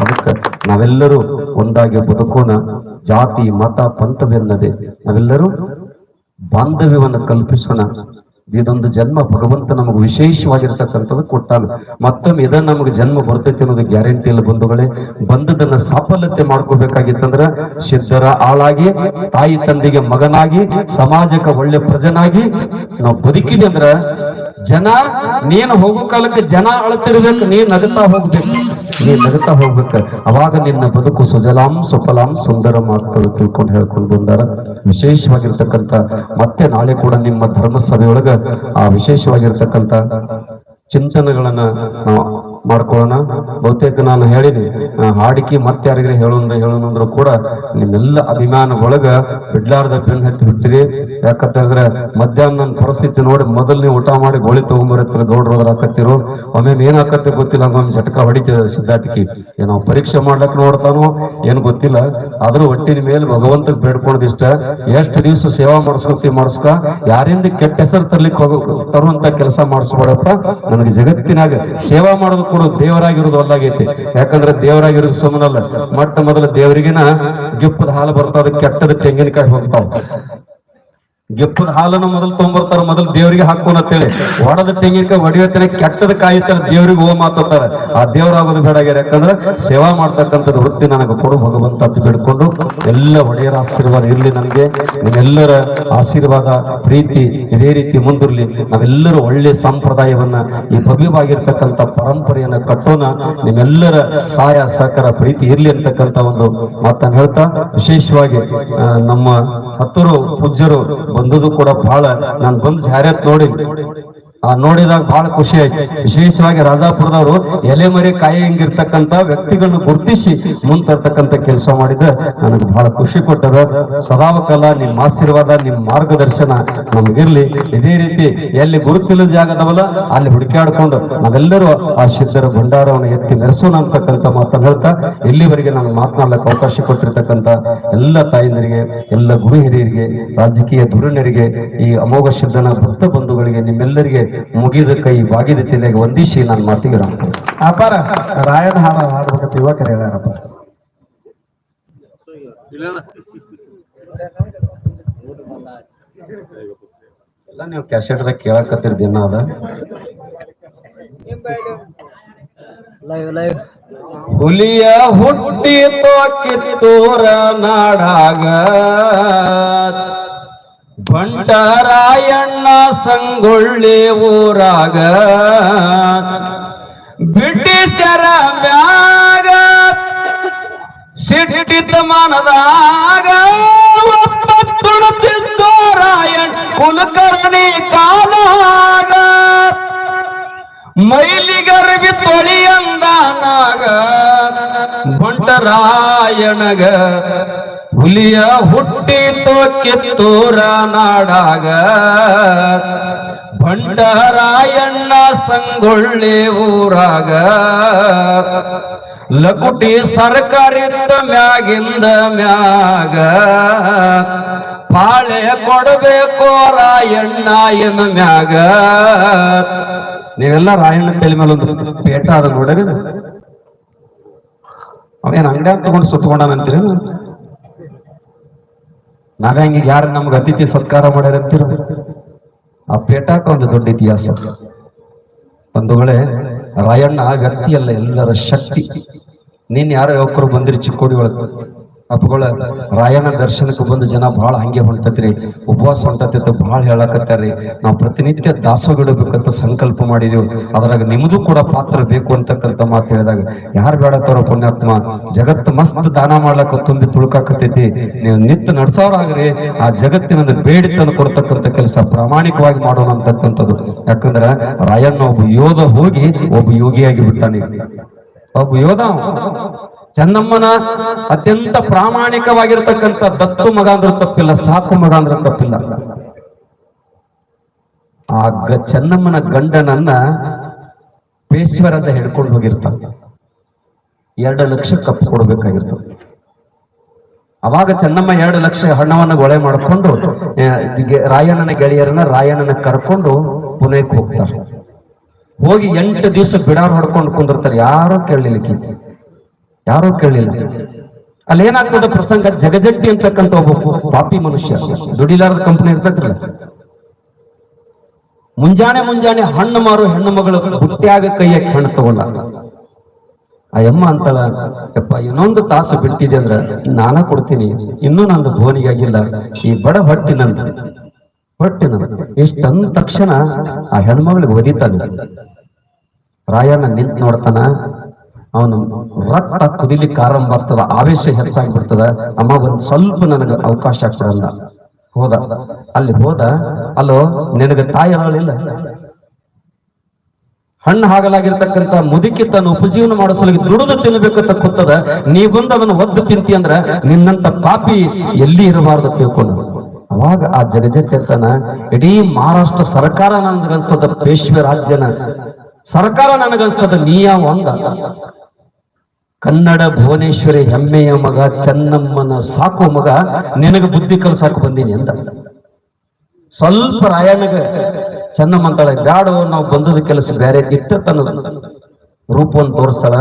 ಅದಕ್ಕೆ ನಾವೆಲ್ಲರೂ ಒಂದಾಗಿ ಬದುಕೋಣ. ಜಾತಿ, ಮತ, ಪಂಥವೆನ್ನದೆ ನಾವೆಲ್ಲರೂ ಬಾಂಧವ್ಯವನ್ನು ಕಲ್ಪಿಸೋಣ. ಇದೊಂದು ಜನ್ಮ ಭಗವಂತ ನಮಗೆ ವಿಶೇಷವಾಗಿರ್ತಕ್ಕಂಥದ್ದು ಕೊಟ್ಟಾನ. ಮತ್ತೊಮ್ಮೆ ಇದ ನಮಗೆ ಜನ್ಮ ಬರ್ತೈತಿ ಅನ್ನೋದು ಗ್ಯಾರಂಟಿ ಇಲ್ಲ ಬಂಧುಗಳೇ. ಬಂದದನ್ನ ಸಾಫಲ್ಯತೆ ಮಾಡ್ಕೋಬೇಕಾಗಿತ್ತಂದ್ರ ಸಿದ್ಧರ ಆಳಾಗಿ, ತಾಯಿ ತಂದೆಗೆ ಮಗನಾಗಿ, ಸಮಾಜಕ್ಕೆ ಒಳ್ಳೆ ಪ್ರಜನಾಗಿ ನಾವು ಬದುಕಿದೆ ಅಂದ್ರ ಜನ, ನೀನು ಹೋಗೋ ಕಾಲಕ್ಕೆ ಜನ ಅಳತಿರ್ಬೇಕು, ನೀನ್ ನಗುತ್ತಾ ಹೋಗ್ಬೇಕು. ನೀನ್ ನಗುತ್ತಾ ಹೋಗ್ಬೇಕು. ಅವಾಗ ನಿನ್ನ ಬದುಕು ಸುಜಲಾಂ ಸುಫಲಾಂ ಸುಂದರ ಮಾತುಗಳು ತಿಳ್ಕೊಂಡು ಹೇಳ್ಕೊಂಡು ಬಂದಾರ. ವಿಶೇಷವಾಗಿರ್ತಕ್ಕಂಥ, ಮತ್ತೆ ನಾಳೆ ಕೂಡ ನಿಮ್ಮ ಧರ್ಮ ಸಭೆಯೊಳಗ ಆ ವಿಶೇಷವಾಗಿರ್ತಕ್ಕಂಥ ಚಿಂತನೆಗಳನ್ನ ಮಾಡ್ಕೊಳ್ಳೋಣ. ಬಹುತೇಕ ನಾನು ಹೇಳಿದೆ ಹಾಡಿಕೆ ಮತ್ತೆ ಯಾರಿಗಾರ ಹೇಳೋಣ ಹೇಳೋಣ ಕೂಡ ನಿಮ್ಮೆಲ್ಲ ಅಭಿಮಾನ ಒಳಗ ಬಿಡ್ಲಾರ್ದ ಪೆನ್ ಹತ್ತಿ ಬಿಟ್ಟಿರಿ ಯಾಕಂತಂದ್ರೆ ಮಧ್ಯಾಹ್ನ ಪರಿಸ್ಥಿತಿ ನೋಡಿ ಮೊದಲನೇ ಊಟ ಮಾಡಿ ಗೋಳಿ ತಗೊಂಬರತ್ರ ಗೌಡ್ರು ಹೋದ್ರ ಹಾಕತ್ತಿರು. ಒಮ್ಮೆ ಏನ್ ಹಾಕತ್ತೆ ಗೊತ್ತಿಲ್ಲ ಒಂದು ಝಟಕ ಹೊಡಿತೀವಿ ಸಿದ್ಧಾರ್ಥಿಗೆ ಏನೋ ಪರೀಕ್ಷೆ ಮಾಡ್ಲಕ್ ನೋಡ್ತಾನೋ ಏನ್ ಗೊತ್ತಿಲ್ಲ. ಆದ್ರೂ ಒಟ್ಟಿನ ಮೇಲೆ ಭಗವಂತಗ್ ಬೇಡ್ಕೊಳ್ಳೋದಿಷ್ಟ ಎಷ್ಟು ದಿವಸ ಸೇವಾ ಮಾಡಿಸ್ಕೊತಿ ಮಾಡಿಸ್ಕ, ಯಾರಿಂದ ಕೆಟ್ಟ ಹೆಸರು ತರ್ಲಿಕ್ಕೆ ಹೋಗ ತರುವಂತ ಕೆಲಸ ಮಾಡಿಸ್ಬೇಡಪ್ಪ. ನನಗೆ ಜಗತ್ತಿನಾಗ ಸೇವಾ ಮಾಡೋದು ಕೂಡ ದೇವರಾಗಿರೋದು ಅಲ್ಲಾಗೈತಿ. ಯಾಕಂದ್ರೆ ದೇವರಾಗಿರೋದು ಸುಮ್ಮನಲ್ಲ. ಮೊಟ್ಟ ಮೊದಲ ದೇವರಿಗಿನ ಗಿಪ್ಪದ ಹಾಲು ಬರ್ತಾವ ಕೆಟ್ಟದ ತೆಂಗಿನಕಾಯಿ ಹೋಗ್ತಾವ ಗೆಪ್ಪದ ಹಾಲನ್ನು ಮೊದಲು ತೊಗೊಂಬರ್ತಾರ, ಮೊದಲು ದೇವರಿಗೆ ಹಾಕೋಣ ಅಂತೇಳಿ. ಒಡದ ತೆಂಗಿನಕಾಯಿ ಹೊಡಿಯತ್ತನೆ ಕೆಟ್ಟದ ಕಾಯಿತಾರೆ ದೇವರಿಗೆ ಹೋಗ ಮಾತಾಡ್ತಾರೆ ಆ ದೇವರಾಗೋದು ಬೇಡಾಗ್ಯಾರ ಯಾಕಂದ್ರೆ ಸೇವಾ ಮಾಡ್ತಕ್ಕಂಥದ್ದು ವೃತ್ತಿ ನನಗೆ ಕೊಡು ಭಗವಂತ ಬೇಡ್ಕೊಂಡು. ಎಲ್ಲ ಒಡೆಯರ ಆಶೀರ್ವಾದ ಇರಲಿ ನನಗೆ. ನಿಮ್ಮೆಲ್ಲರ ಆಶೀರ್ವಾದ, ಪ್ರೀತಿ ಇದೇ ರೀತಿ ಮುಂದಿರಲಿ. ನಾವೆಲ್ಲರೂ ಒಳ್ಳೆ ಸಂಪ್ರದಾಯವನ್ನ ಈ ಭವ್ಯವಾಗಿರ್ತಕ್ಕಂಥ ಪರಂಪರೆಯನ್ನ ಕಟ್ಟೋಣ. ನಿಮ್ಮೆಲ್ಲರ ಸಹಾಯ, ಸಹಕಾರ, ಪ್ರೀತಿ ಇರಲಿ ಅಂತಕ್ಕಂಥ ಒಂದು ಮಾತನ್ನು ಹೇಳ್ತಾ, ವಿಶೇಷವಾಗಿ ನಮ್ಮ ಹತ್ತರು ಪೂಜ್ಯರು ಬಂದದ್ದು ಕೂಡ ಬಹಳ ನಾನು ಬಂದು ಜಾಹೀರಾತ್ ನೋಡಿ ನೋಡಿದಾಗ ಬಹಳ ಖುಷಿ ಆಯ್ತು. ವಿಶೇಷವಾಗಿ ರಾಜಾಪುರದವರು ಎಲೆ ಮರೆ ಕಾಯಿ ಹಿಂಗಿರ್ತಕ್ಕಂಥ ವ್ಯಕ್ತಿಗಳನ್ನು ಗುರುತಿಸಿ ಮುಂತರ್ತಕ್ಕಂಥ ಕೆಲಸ ಮಾಡಿದ ನನಗೆ ಬಹಳ ಖುಷಿ ಕೊಟ್ಟದ ಸದಾವಕಾಲ ನಿಮ್ಮ ಆಶೀರ್ವಾದ, ನಿಮ್ಮ ಮಾರ್ಗದರ್ಶನ ನಮಗಿರ್ಲಿ. ಇದೇ ರೀತಿ ಎಲ್ಲಿ ಗುರುತಿಲ್ಲದ ಜಾಗದವಲ್ಲ, ಅಲ್ಲಿ ಹುಡುಕಾಡ್ಕೊಂಡು ನಾವೆಲ್ಲರೂ ಆ ಸಿದ್ಧರ ಭಂಡಾರವನ್ನು ಎತ್ತಿ ನೆರೆಸೋಣ ಅಂತಕ್ಕಂಥ ಮಾತನ್ನು ಹೇಳ್ತಾ, ಇಲ್ಲಿವರೆಗೆ ನಮ್ಗೆ ಮಾತನಾಡಲಿಕ್ಕೆ ಅವಕಾಶ ಕೊಟ್ಟಿರ್ತಕ್ಕಂಥ ಎಲ್ಲ ತಾಯಿಂದರಿಗೆ, ಎಲ್ಲ ಗುರು ಹಿರಿಯರಿಗೆ, ರಾಜಕೀಯ ಧುರೀಣರಿಗೆ, ಈ ಅಮೋಘ ಸಿದ್ಧನ ಭಕ್ತ ಬಂಧುಗಳಿಗೆ, ನಿಮ್ಮೆಲ್ಲರಿಗೆ ಮುಗಿದ ಕೈ ಬಾಗಿದ ತಲೆಗೆ ಒಂದಿಶಿ ನಾನು ಮಾತಿಗೆ ರಾಮ ಅಪಾರ ರಾಯನ ಹಾಡ ಹಾಡ್ಬೇಕಂತ ಇವಾಗ ಹೇಳ್ಯಾರಪ್ಪ ಎಲ್ಲ ನೀವು ಕ್ಯಾಸೆಟ್ದಾಗ ಕೇಳಕತ್ತಿರ ದಿನ ಅದ. ಲೈವ್ ಲೈವ್ ಹುಲಿಯ ಹುಟ್ಟಿ ತೋರ ನಾಡಾಗ. ಬಂಟರಾಯಣ್ಣ ಸಂಗೊಳ್ಳಿ ಊರಾಗ ಬ್ರಿಟಿಷರ ಮ್ಯಾಗ ಸಿಟ್ಟಿದ್ದ ಮನದಾಗ ಒಪ್ಪತ್ತುಡುತ್ತಿದ್ದೋ ರಾಯಣ್ ಕುಲಕರ್ಣಿ ಕಾಲಾಗ. ಮೈಲಿಗರ್ವಿ ತೊಳಿಯಂದಾನಾಗ ಬಂಟರಾಯಣಗ ಹುಲಿಯ ಹುಟ್ಟಿತು ಕಿತ್ತೂರ ನಾಡಾಗ. ಬಂಡರಾಯಣ್ಣ ಸಂಗೊಳ್ಳಿ ಊರಾಗ. ಲಕುಟಿ ಸರ್ಕಾರಿದ ಮ್ಯಾಗಿಂದ ಮ್ಯಾಗ. ಪಾಳೆ ಕೊಡಬೇಕು ರಾಯಣ್ಣ ಎನ್ನ ಮ್ಯಾಗ. ನೀವೆಲ್ಲ ರಾಯಣ್ಣ ತಲೆ ಮೇಲೆ ಒಂದು ಪೇಟ ಅದ ನೋಡ್ರಿ ಅವೇನ್ ಅಂಗಡಿ ತಗೊಂಡು ನಾವೇ ಹಂಗೆ ಯಾರು ನಮ್ಗೆ ಅತಿಥಿ ಸತ್ಕಾರ ಮಾಡ್ಯಾರ ಅಂತೀರ? ಆ ಪೇಟಾಕ ಒಂದು ದೊಡ್ಡ ಇತಿಹಾಸ. ಒಂದು ವೇಳೆ ರಾಯಣ್ಣ ವ್ಯಕ್ತಿ ಅಲ್ಲ ಎಲ್ಲರ ಶಕ್ತಿ. ನೀನ್ ಯಾರೋ ಯುವಕರು ಬಂದಿರಿ ಚಿಕ್ಕೋಡಿ ಒಳಗೆ. ಅಪ್ಪಗಳ ರಾಯನ ದರ್ಶನಕ್ಕೆ ಬಂದು ಜನ ಬಹಳ ಹಂಗೆ ಹೊಂಟತ್ರಿ, ಉಪವಾಸ ಹೊಂಟತಿತ್ತು ಬಹಳ ಹೇಳಕತ್ತಾರ್ರಿ. ನಾವು ಪ್ರತಿನಿತ್ಯ ದಾಸೋಗಿಡಬೇಕಂತ ಸಂಕಲ್ಪ ಮಾಡಿದೆವು. ಅದ್ರಾಗ ನಿಮ್ದು ಕೂಡ ಪಾತ್ರ ಬೇಕು ಅಂತಕ್ಕಂಥ ಮಾತು ಹೇಳಿದಾಗ, ಯಾರು ತರ ಪುಣ್ಯಾತ್ಮ ಜಗತ್ತು ಮಸ್ತ್ ದಾನ ಮಾಡ್ಲಕ್ಕ ತುಂಬಿ ತುಳುಕಾಕತ್ತೈತಿ. ನೀವು ನಿತ್ಯ ನಡ್ಸೋರಾಗ್ರಿ, ಆ ಜಗತ್ತಿನ ಬೇಡಿತನ ಕೊಡ್ತಕ್ಕಂಥ ಕೆಲಸ ಪ್ರಾಮಾಣಿಕವಾಗಿ ಮಾಡೋಣ ಅಂತಕ್ಕಂಥದ್ದು. ಯಾಕಂದ್ರೆ ರಾಯಣ್ಣ ಒಬ್ಬ ಯೋಧ ಹೋಗಿ ಒಬ್ಬ ಯೋಗಿಯಾಗಿ ಬಿಟ್ಟಾನೆ. ಒಬ್ಬ ಯೋಧ. ಚೆನ್ನಮ್ಮನ ಅತ್ಯಂತ ಪ್ರಾಮಾಣಿಕವಾಗಿರ್ತಕ್ಕಂಥ ದತ್ತು ಮಗ ಅಂದ್ರೆ ತಪ್ಪಿಲ್ಲ, ಸಾಕು ಮಗ ಅಂದ್ರೆ ತಪ್ಪಿಲ್ಲ. ಆ ಚೆನ್ನಮ್ಮನ ಗಂಡನನ್ನ ಅಂತ ಹಿಡ್ಕೊಂಡು ಹೋಗಿರ್ತ ಎರಡು ಲಕ್ಷ ಕಪ್ಪು ಕೊಡ್ಬೇಕಾಗಿರ್ತದೆ ಅವಾಗ ಚೆನ್ನಮ್ಮ ಎರಡು ಲಕ್ಷ ಹಣವನ್ನು ಗೊಳೆ ಮಾಡಿಕೊಂಡು ರಾಯಣ್ಣನ ಗೆಳೆಯರನ್ನ ರಾಯಣ್ಣನ ಕರ್ಕೊಂಡು ಪುಣೆಗೆ ಹೋಗ್ತಾರೆ. ಹೋಗಿ ಎಂಟು ದಿವಸ ಬಿಡಾರ್ ಹೊಡ್ಕೊಂಡು ಕುಂದಿರ್ತಾರೆ, ಯಾರೋ ಕೇಳಲಿಕ್ಕೆ ಯಾರೂ ಕೇಳಲಿಲ್ಲ ಅಲ್ಲಿ ಏನಾಗ್ತದೆ? ಪ್ರಸಂಗ ಜಗಜಟ್ಟಿ ಅಂತಕ್ಕಂಥ ಒಬ್ಬ ಪಾಪಿ ಮನುಷ್ಯ. ದುಡಿಲಾರದ ಕಂಪನಿ ಇರ್ತೈತ್ರಲ್ಲ ಮುಂಜಾನೆ ಮುಂಜಾನೆ ಹಣ್ಣು ಮಾರು ಹೆಣ್ಣು ಮಗಳು ಬುಟ್ಟಿಯಾಗ ಕೈಯಾಗಿ ಹಣ್ಣು ತಗೊಂಡ. ಆ ಯಮ್ಮ ಅಂತಳ, ಯಪ್ಪ, ಇನ್ನೊಂದು ತಾಸು ಬಿಟ್ಟಿದೆ ಅಂದ್ರೆ ನಾನ ಕೊಡ್ತೀನಿ. ಇನ್ನೂ ನಂದು ಧ್ವನಿಗಾಗಿಲ್ಲ ಈ ಬಡ ಹೊಟ್ಟಿ ನಂದು ಹೊಟ್ಟಿ ನಂದು ಇಷ್ಟಂದ ತಕ್ಷಣ ಆ ಹೆಣ್ಮಗಳಿಗೆ ಒದಿತಾನೆ. ರಾಯನ ನಿಂತ್ ನೋಡ್ತಾನ ಅವನು ರಕ್ತ ಕುದಿಲಿಕ್ಕೆ ಆರಂಭ ಆಗ್ತದ, ಆವೇಶ ಹೆಚ್ಚಾಗಿ ಬರ್ತದ ಅಮ್ಮ ಒಂದು ಸ್ವಲ್ಪ ನನಗೆ ಅವಕಾಶ ಆಗ್ತದಲ್ಲ ಹೋದ. ಅಲ್ಲಿ ಹೋದ. ಅಲ್ಲೋ, ನಿನಗೆ ತಾಯಿ ಅರಳಿಲ್ಲ ಹಣ್ಣು ಹಾಗಲಾಗಿರ್ತಕ್ಕಂಥ ಮುದುಕಿ ತನ್ನ ಉಪಜೀವನ ಮಾಡೋ ಸಲುವಾಗಿ ದುಡಿದು ತಿನ್ಬೇಕಂತ ಕೂತದ. ನೀ ಬಂದು ಅದನ್ನ ಒದ್ದು ತಿಂತಿ ಅಂದ್ರ ನಿನ್ನಂತ ಪಾಪಿ ಎಲ್ಲಿ ಇರಬಾರ್ದು ತಿಳ್ಕೊಂಡು ಅವಾಗ ಆ ಜಗಜಚೇತನ ಇಡೀ ಮಹಾರಾಷ್ಟ್ರ ಸರ್ಕಾರ ನನಗನ್ಸ್ತದ ಪೇಶ್ವೆ ರಾಜ್ಯನ ಸರ್ಕಾರ ನನಗನ್ಸ್ತದ ನೀಯ ಒಂದ ಕನ್ನಡ ಭುವನೇಶ್ವರಿ ಹೆಮ್ಮೆಯ ಮಗ ಚೆನ್ನಮ್ಮನ ಸಾಕು ಮಗ, ನಿನಗೆ ಬುದ್ಧಿ ಕಲ್ಸಾಕ ಬಂದೀನಿ ಅಂತ ಸ್ವಲ್ಪ ರಾಯನಿಗೆ ಚೆನ್ನಮ್ಮ ಅಂತಾಳೆ ಬ್ಯಾಡು ನಾವು ಬಂದದ ಕೆಲಸ ಬೇರೆ ಇಟ್ಟ ತನ್ನ ರೂಪವನ್ನು ತೋರಿಸ್ತಾಳ,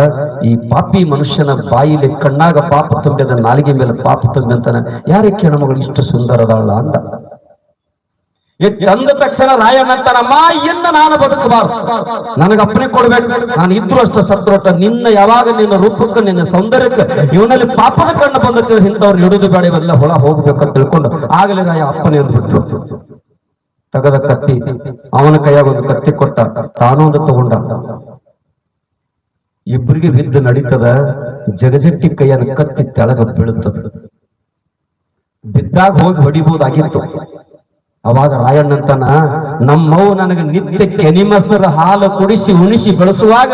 ಈ ಪಾಪಿ ಮನುಷ್ಯನ ಬಾಯಿಲಿ ಕಣ್ಣಾಗ ಪಾಪ ತುಂಬಿದ ನಾಲಿಗೆ ಮೇಲೆ ಪಾಪ ತುಂಬಿ ಅಂತಾನೆ ಯಾರಕ್ಕೆ ಹೆಣ್ಮಗಳು ಇಷ್ಟು ಸುಂದರದಾಳ ಅಂದ. ತಂದ ತಕ್ಷಣ ರಾಯನಂತನಮ್ಮ ಇನ್ನು ನಾನು ಬದುಕಬಾರ್ದು. ನನಗೆ ಅಪ್ಪನೆ ಕೊಡ್ಬೇಕು. ನಾನು ಇದ್ರು ಅಷ್ಟು ಸತ್ರೋಟ ನಿನ್ನ ಯಾವಾಗ ನಿನ್ನ ರೂಪಕ್ಕೆ, ನಿನ್ನ ಸೌಂದರ್ಯಕ್ಕೆ, ಇವನಲ್ಲಿ ಪಾಪದ ಕಣ್ಣು ಬಂದಕ್ಕೆ ಇಂಥವ್ರು ಹಿಡಿದು ಬೇಡ, ಇವೆಲ್ಲ ಹೊಳ ಹೋಗ್ಬೇಕಂತ ತಿಳ್ಕೊಂಡು ಆಗಲೇ ರಾಯ ಅಪ್ಪನೇ ಅಂದ್ಬಿಟ್ರು ತಗದ ಕತ್ತಿ, ಅವನ ಕೈಯಾಗ ಒಂದು ಕತ್ತಿ ಕೊಟ್ಟ. ತಾನು ಒಂದು ತಗೊಂಡ. ಇಬ್ಬರಿಗೆ ಬಿದ್ದು ನಡೀತದ, ಜಗಜಟ್ಟಿ ಕೈಯನ್ನು ಕತ್ತಿ ತೆಳಗ ಬೀಳುತ್ತದೆ. ಬಿದ್ದಾಗ ಹೋಗಿ ಹೊಡಿಬಹುದಾಗಿತ್ತು ಅವಾಗ ರಾಯಣ್ಣಂತನ ನಮ್ಮವು ನನಗೆ ನಿತ್ಯ ಕೆನಿಮಸರ ಹಾಲು ಕುಡಿಸಿ, ಉಣಿಸಿ ಬೆಳೆಸುವಾಗ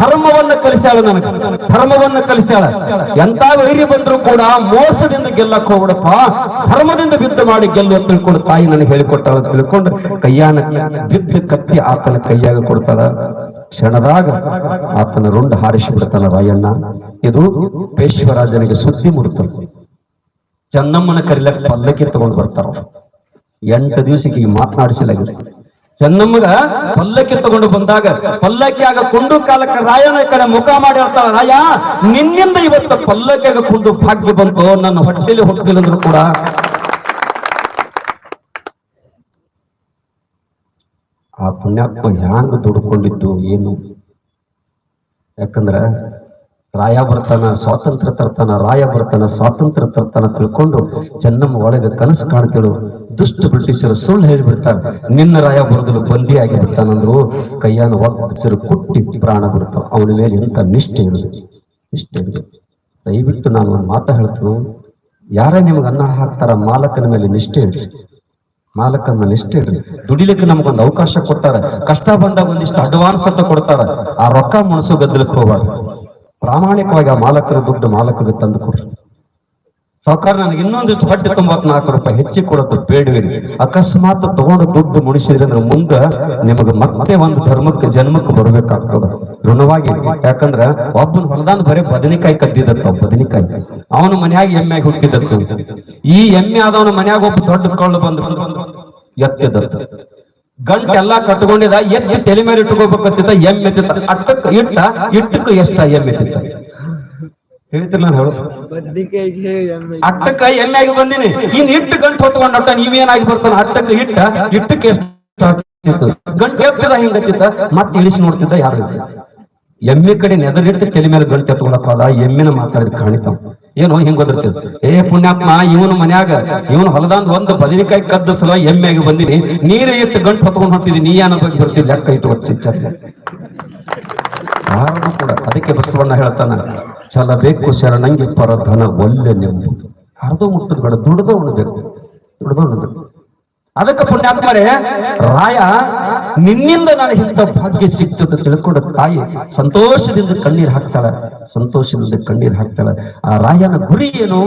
ಧರ್ಮವನ್ನ ಕಲಿಸ್ಯಾಳ ನನಗೆ, ಧರ್ಮವನ್ನ ಕಲಿಸ್ಯಾಳ. ಎಂತ ವೈರಿ ಬಂದರೂ ಕೂಡ ಮೋಸದಿಂದ ಗೆಲ್ಲಕ್ಕೆ ಹೋಗ್ಬಿಡಪ್ಪ, ಧರ್ಮದಿಂದ ಬಿದ್ದು ಮಾಡಿ ಗೆಲ್ಲು ಅಂತ ತಿಳ್ಕೊಂಡು ತಾಯಿ ನನಗೆ ಹೇಳಿಕೊಟ್ಟಾಳ ತಿಳ್ಕೊಂಡು ಕೈಯಾನ ಬಿದ್ದು ಕತ್ತಿ ಆತನ ಕೈಯಾಗ ಕೊಡ್ತಾಳ. ಕ್ಷಣದಾಗ ಆತನ ರುಂಡ ಹಾರಿಸಿ ಬಿಡ್ತಾನ ರಾಯಣ್ಣ. ಇದು ಪೇಶ್ವರಾಜನಿಗೆ ಸುದ್ದಿ ಮುಡುತ್ತದೆ ಚೆನ್ನಮ್ಮನ ಕರಿಲಕ್ಕೆ ಪಲ್ಲಕ್ಕಿ ತಗೊಂಡು ಬರ್ತಾರ ಎಂಟು ದಿವಸಕ್ಕೆ ಈ ಮಾತನಾಡಿಸಲಾಗಿದೆ. ಚೆನ್ನಮ್ಮಗ ಪಲ್ಲಕ್ಕಿ ತಗೊಂಡು ಬಂದಾಗ ಪಲ್ಲಕ್ಕಿಯಾಗ ಕುಂಡು ಕಾಲಕ್ಕೆ ರಾಯನ ಕಡೆ ಮುಖ ಮಾಡಿ ಹೇಳ್ತಾರ ರಾಯ, ನಿನ್ನಿಂದ ಇವತ್ತು ಪಲ್ಲಕ್ಕಿಯಾಗ ಕುಂಡು ಭಾಗ್ಯ ಬಂತು, ನನ್ನ ಹೊಟ್ಟೆಲಿ ಹೊಟ್ಟಿಲ್ಲ ಅಂದ್ರು ಕೂಡ. ಆ ಪುಣ್ಯಾತ್ಮ ಹ್ಯಾಂಗ ದುಡ್ಕೊಂಡಿದ್ದು ಏನು? ಯಾಕಂದ್ರ ರಾಯ ಬರ್ತಾನ, ಸ್ವಾತಂತ್ರ್ಯ ತರ್ತಾನ, ರಾಯ ಬರ್ತಾನ, ಸ್ವಾತಂತ್ರ್ಯ ತರ್ತಾನ ತಿಳ್ಕೊಂಡು ಚೆನ್ನಮ್ಮ ಒಳಗೆ ಕನಸು ಕಾಣ್ತಿಳು ದುಷ್ಟ ಬ್ರಿಟಿಷರು ಸುಳ್ಳು ಹೇಳಿಬಿಡ್ತಾರೆ ನಿನ್ನ ರಾಯ ಬರೋದಿಲ್ಲ ಬಂದಿ ಆಗಿ ಬಿಡ್ತಾನಂದ್ರು ಕೈಯಾನ ಒಗ್ಗರು ಕುಟ್ಟಿ ಪ್ರಾಣ ಬಿಡ್ತಾವ ಅವನ ಮೇಲೆ ಎಂತ ನಿಷ್ಠೆ ಇರುದು ನಿಷ್ಠೆ ಇರುದು ದಯವಿಟ್ಟು ನಾನು ಒಂದು ಮಾತ ಹೇಳ್ತೀನಿ. ಯಾರೇ ನಿಮ್ಗೆ ಅನ್ನ ಹಾಕ್ತಾರ ಮಾಲಕನ ಮೇಲೆ ನಿಷ್ಠೆ ಇರ್ಲಿ. ಮಾಲಕನ ಮೇಲೆ ನಿಷ್ಠೆ ಇರ್ಲಿ. ದುಡಿಲಿಕ್ಕೆ ನಮಗೊಂದು ಅವಕಾಶ ಕೊಡ್ತಾರೆ. ಕಷ್ಟ ಬಂದಾಗ ಒಂದಿಷ್ಟು ಅಡ್ವಾನ್ಸ್ ಅಂತ ಕೊಡ್ತಾರ. ಆ ರೊಕ್ಕ ಮನಸ್ಸು ಗದ್ದಲಕ್ಕೆ ಹೋಗ್ಬಾರ್ದು. ಪ್ರಾಮಾಣಿಕವಾಗಿ ಆ ಮಾಲಕರ ದುಡ್ಡು ಮಾಲಕರಿಗೆ ತಂದು ಕೊಡ್ರಿ. ಸಾವುಕಾರ ನನಗೆ ಇನ್ನೊಂದಿಷ್ಟು ಹೊಟ್ಟೆ ತೊಂಬತ್ನಾಲ್ಕು ರೂಪಾಯಿ ಹೆಚ್ಚಿಗೆ ಕೊಡೋದು ಬೇಡವಿರಿ ಅಕಸ್ಮಾತ್ ತಗೊಂಡು ದುಡ್ಡು ಮುಡಿಸಿದ್ರೆ ಅಂದ್ರೆ ಮುಂದೆ ನಿಮಗೆ ಮತ್ತೆ ಒಂದು ಧರ್ಮಕ್ಕೆ, ಜನ್ಮಕ್ಕೆ ಬರಬೇಕಾಗ್ತದ. ಋಣವಾಗಿ. ಯಾಕಂದ್ರ ಒಬ್ಬನ ಹೊಲದಾನ ಬರೀ ಬದನೆಕಾಯಿ ಕದ್ದಿದತ್ತ ಬದನಿಕಾಯಿ. ಅವನ ಮನ್ಯಾಗ ಎಮ್ಮೆಯಾಗಿ ಹುಟ್ಟಿದತ್ತ ಈ ಎಮ್ಮೆ ಆದವನ ಮನ್ಯಾಗ ಒಬ್ಬ ದೊಡ್ಡ ಕಳ್ಳು ಬಂದು ಎತ್ತಿದತ್ತ ಗಂಟ ಎಲ್ಲಾ ಕಟ್ಕೊಂಡಿದ ಎತ್ತಿ ತಲೆ ಮೇಲೆ ಇಟ್ಕೋಬೇಕಂತಿದ್ದ, ಎಮ್ಮೆ ಅಟ್ಟಕ್ಕೆ ಇಟ್ಟ, ಇಟ್ಟಕ್ಕೆ ಎಷ್ಟ ಎಮ್ಮೆ ಎತ್ತಿತ್ತ ಹೇಳ್ತಿಲ್ಲ ನಾನು ಬದ್ನಿಕಾಯಿಗೆ ಅಟ್ಟಕ್ಕ ಎಲ್ಲಾಗಿ ಬಂದಿನಿ. ಇನ್ ಹಿಟ್ಟು ಗಂಟು ಹೊತ್ಕೊಂಡ ನೀವೇನಾಗಿ ಬರ್ತಾನ ಅಟ್ಟಕ್ಕ ಹಿಟ್ಟ ಹಿಟ್ಟಕ್ಕೆ ಗಂಟು ಎತ್ತದ ಹಿಂಗತ್ತಿದ್ದ ಮತ್ತೆ ಇಳಿಸಿ ನೋಡ್ತಿದ್ದ ಯಾರು? ಎಮ್ಮೆ ಕಡೆ ನೆದರಿಟ್ಟು ತಲೆ ಮೇಲೆ ಗಂಟು ಎತ್ಕೊಳಕ್ ಅದ ಎಮ್ಮಿನ ಮಾತಾಡಿದ ಕಾಣಿತ ಏನೋ ಹಿಂಗ್ ಗೊತ್ತಿರ್ತದೆ ಏ ಪುಣ್ಯಾತ್ಮ ಇವನ ಮನ್ಯಾಗ ಇವನು ಹೊಲದಾಂದ ಒಂದು ಬದನೆಕಾಯಿ ಕದ್ದ ಸಲ ಎಮ್ಮೆಗೆ ಬಂದಿನಿ. ನೀರು ಎತ್ತು ಗಂಟು ಹೊತ್ಕೊಂಡು ಹೊಂಟಿದಿ ನೀ ಏನೋ ಬಗ್ಗೆ ಬರ್ತಿದ್ದೆ ಅಕ್ಕ ಇಟ್ಟು ಚರ್ಚೆ. ಕೂಡ ಅದಕ್ಕೆ ಬಸವಣ್ಣ ಹೇಳ್ತಾನ ಬೇಕು ಶರಣಂಗಿ ಪರಧನ ಒಲ್ಲೆ ನೆಂಬು ಯಾರ್ದೋ ಮುಟ್ಟದ ಬೇಡ ದುಡ್ದು ಉಣ್ಬೇಕು ದುಡ್ದು ಉಣ್ಬೇಕು ಅದಕ್ಕೆ ಪುಣ್ಯಾತ್ಮರೇ ರಾಯ ನಿನ್ನಿಂದ ನಾನು ಇಂಥ ಭಾಗ್ಯ ಸಿಕ್ತು ಅಂತ ತಿಳ್ಕೊಂಡು ತಾಯಿ ಸಂತೋಷದಿಂದ ಕಣ್ಣೀರ್ ಹಾಕ್ತಾಳೆ. ಸಂತೋಷದಿಂದ ಕಣ್ಣೀರ್ ಹಾಕ್ತಾಳೆ. ಆ ರಾಯನ ಗುರಿ ಏನು?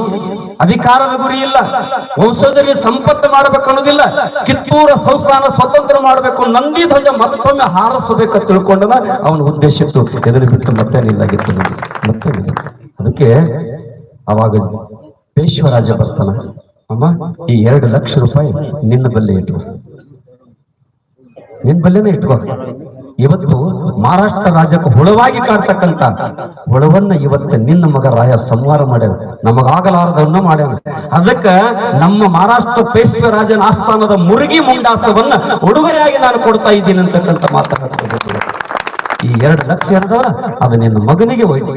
ಅಧಿಕಾರದ ಗುರಿ ಇಲ್ಲ. ವಂಶದಲ್ಲಿ ಸಂಪತ್ತು ಮಾಡಬೇಕು ಅನ್ನೋದಿಲ್ಲ. ಕಿತ್ತೂರ ಸಂಸ್ಥಾನ ಸ್ವತಂತ್ರ ಮಾಡಬೇಕು. ನಂದಿ ಧ್ವಜ ಮತ್ತೊಮ್ಮೆ ಹಾರಿಸಬೇಕು ತಿಳ್ಕೊಂಡನ ಅವನ ಉದ್ದೇಶ ಎದುರು ಬಿಟ್ಟು ಮತ್ತೇನಿಲ್ಲಾಗಿತ್ತು ಮತ್ತೆ ಅದಕ್ಕೆ ಅವಾಗ ಪೇಶ್ವರಾಜ ಬರ್ತಾನ. ಅಮ್ಮ, ಈ ಎರಡು ಲಕ್ಷ ರೂಪಾಯಿ ನಿನ್ನ ಬಲ್ಲೆ ಇಟ್ಕೋ. ನಿನ್ ಬಲ್ಲೆನೇ ಇಟ್ಕೋ ಇವತ್ತು ಮಹಾರಾಷ್ಟ್ರ ರಾಜ್ಯಕ್ಕೆ ಹುಳವಾಗಿ ಕಾಡ್ತಕ್ಕಂತ ಹುಳವನ್ನ ಇವತ್ತು ನಿನ್ನ ಮಗ ರಾಯ ಸಂಹಾರ ಮಾಡ್ಯಾನ. ನಮಗಾಗಲಾರದನ್ನ ಮಾಡ್ಯಾನ. ಅದಕ್ಕ ನಮ್ಮ ಮಹಾರಾಷ್ಟ್ರ ಪೇಶ್ವ ರಾಜನ ಆಸ್ಥಾನದ ಮುರುಗಿ ಮುಂಡಾಸವನ್ನ ಉಡುಗೊರೆಯಾಗಿ ನಾನು ಕೊಡ್ತಾ ಇದ್ದೀನಿ ಅಂತಕ್ಕಂಥ ಮಾತಾಡ್ತಾ ಈ ಎರಡು ಲಕ್ಷ ಏನದವ ಅದು ನಿನ್ನ ಮಗನಿಗೆ ಹೋಯ್ತು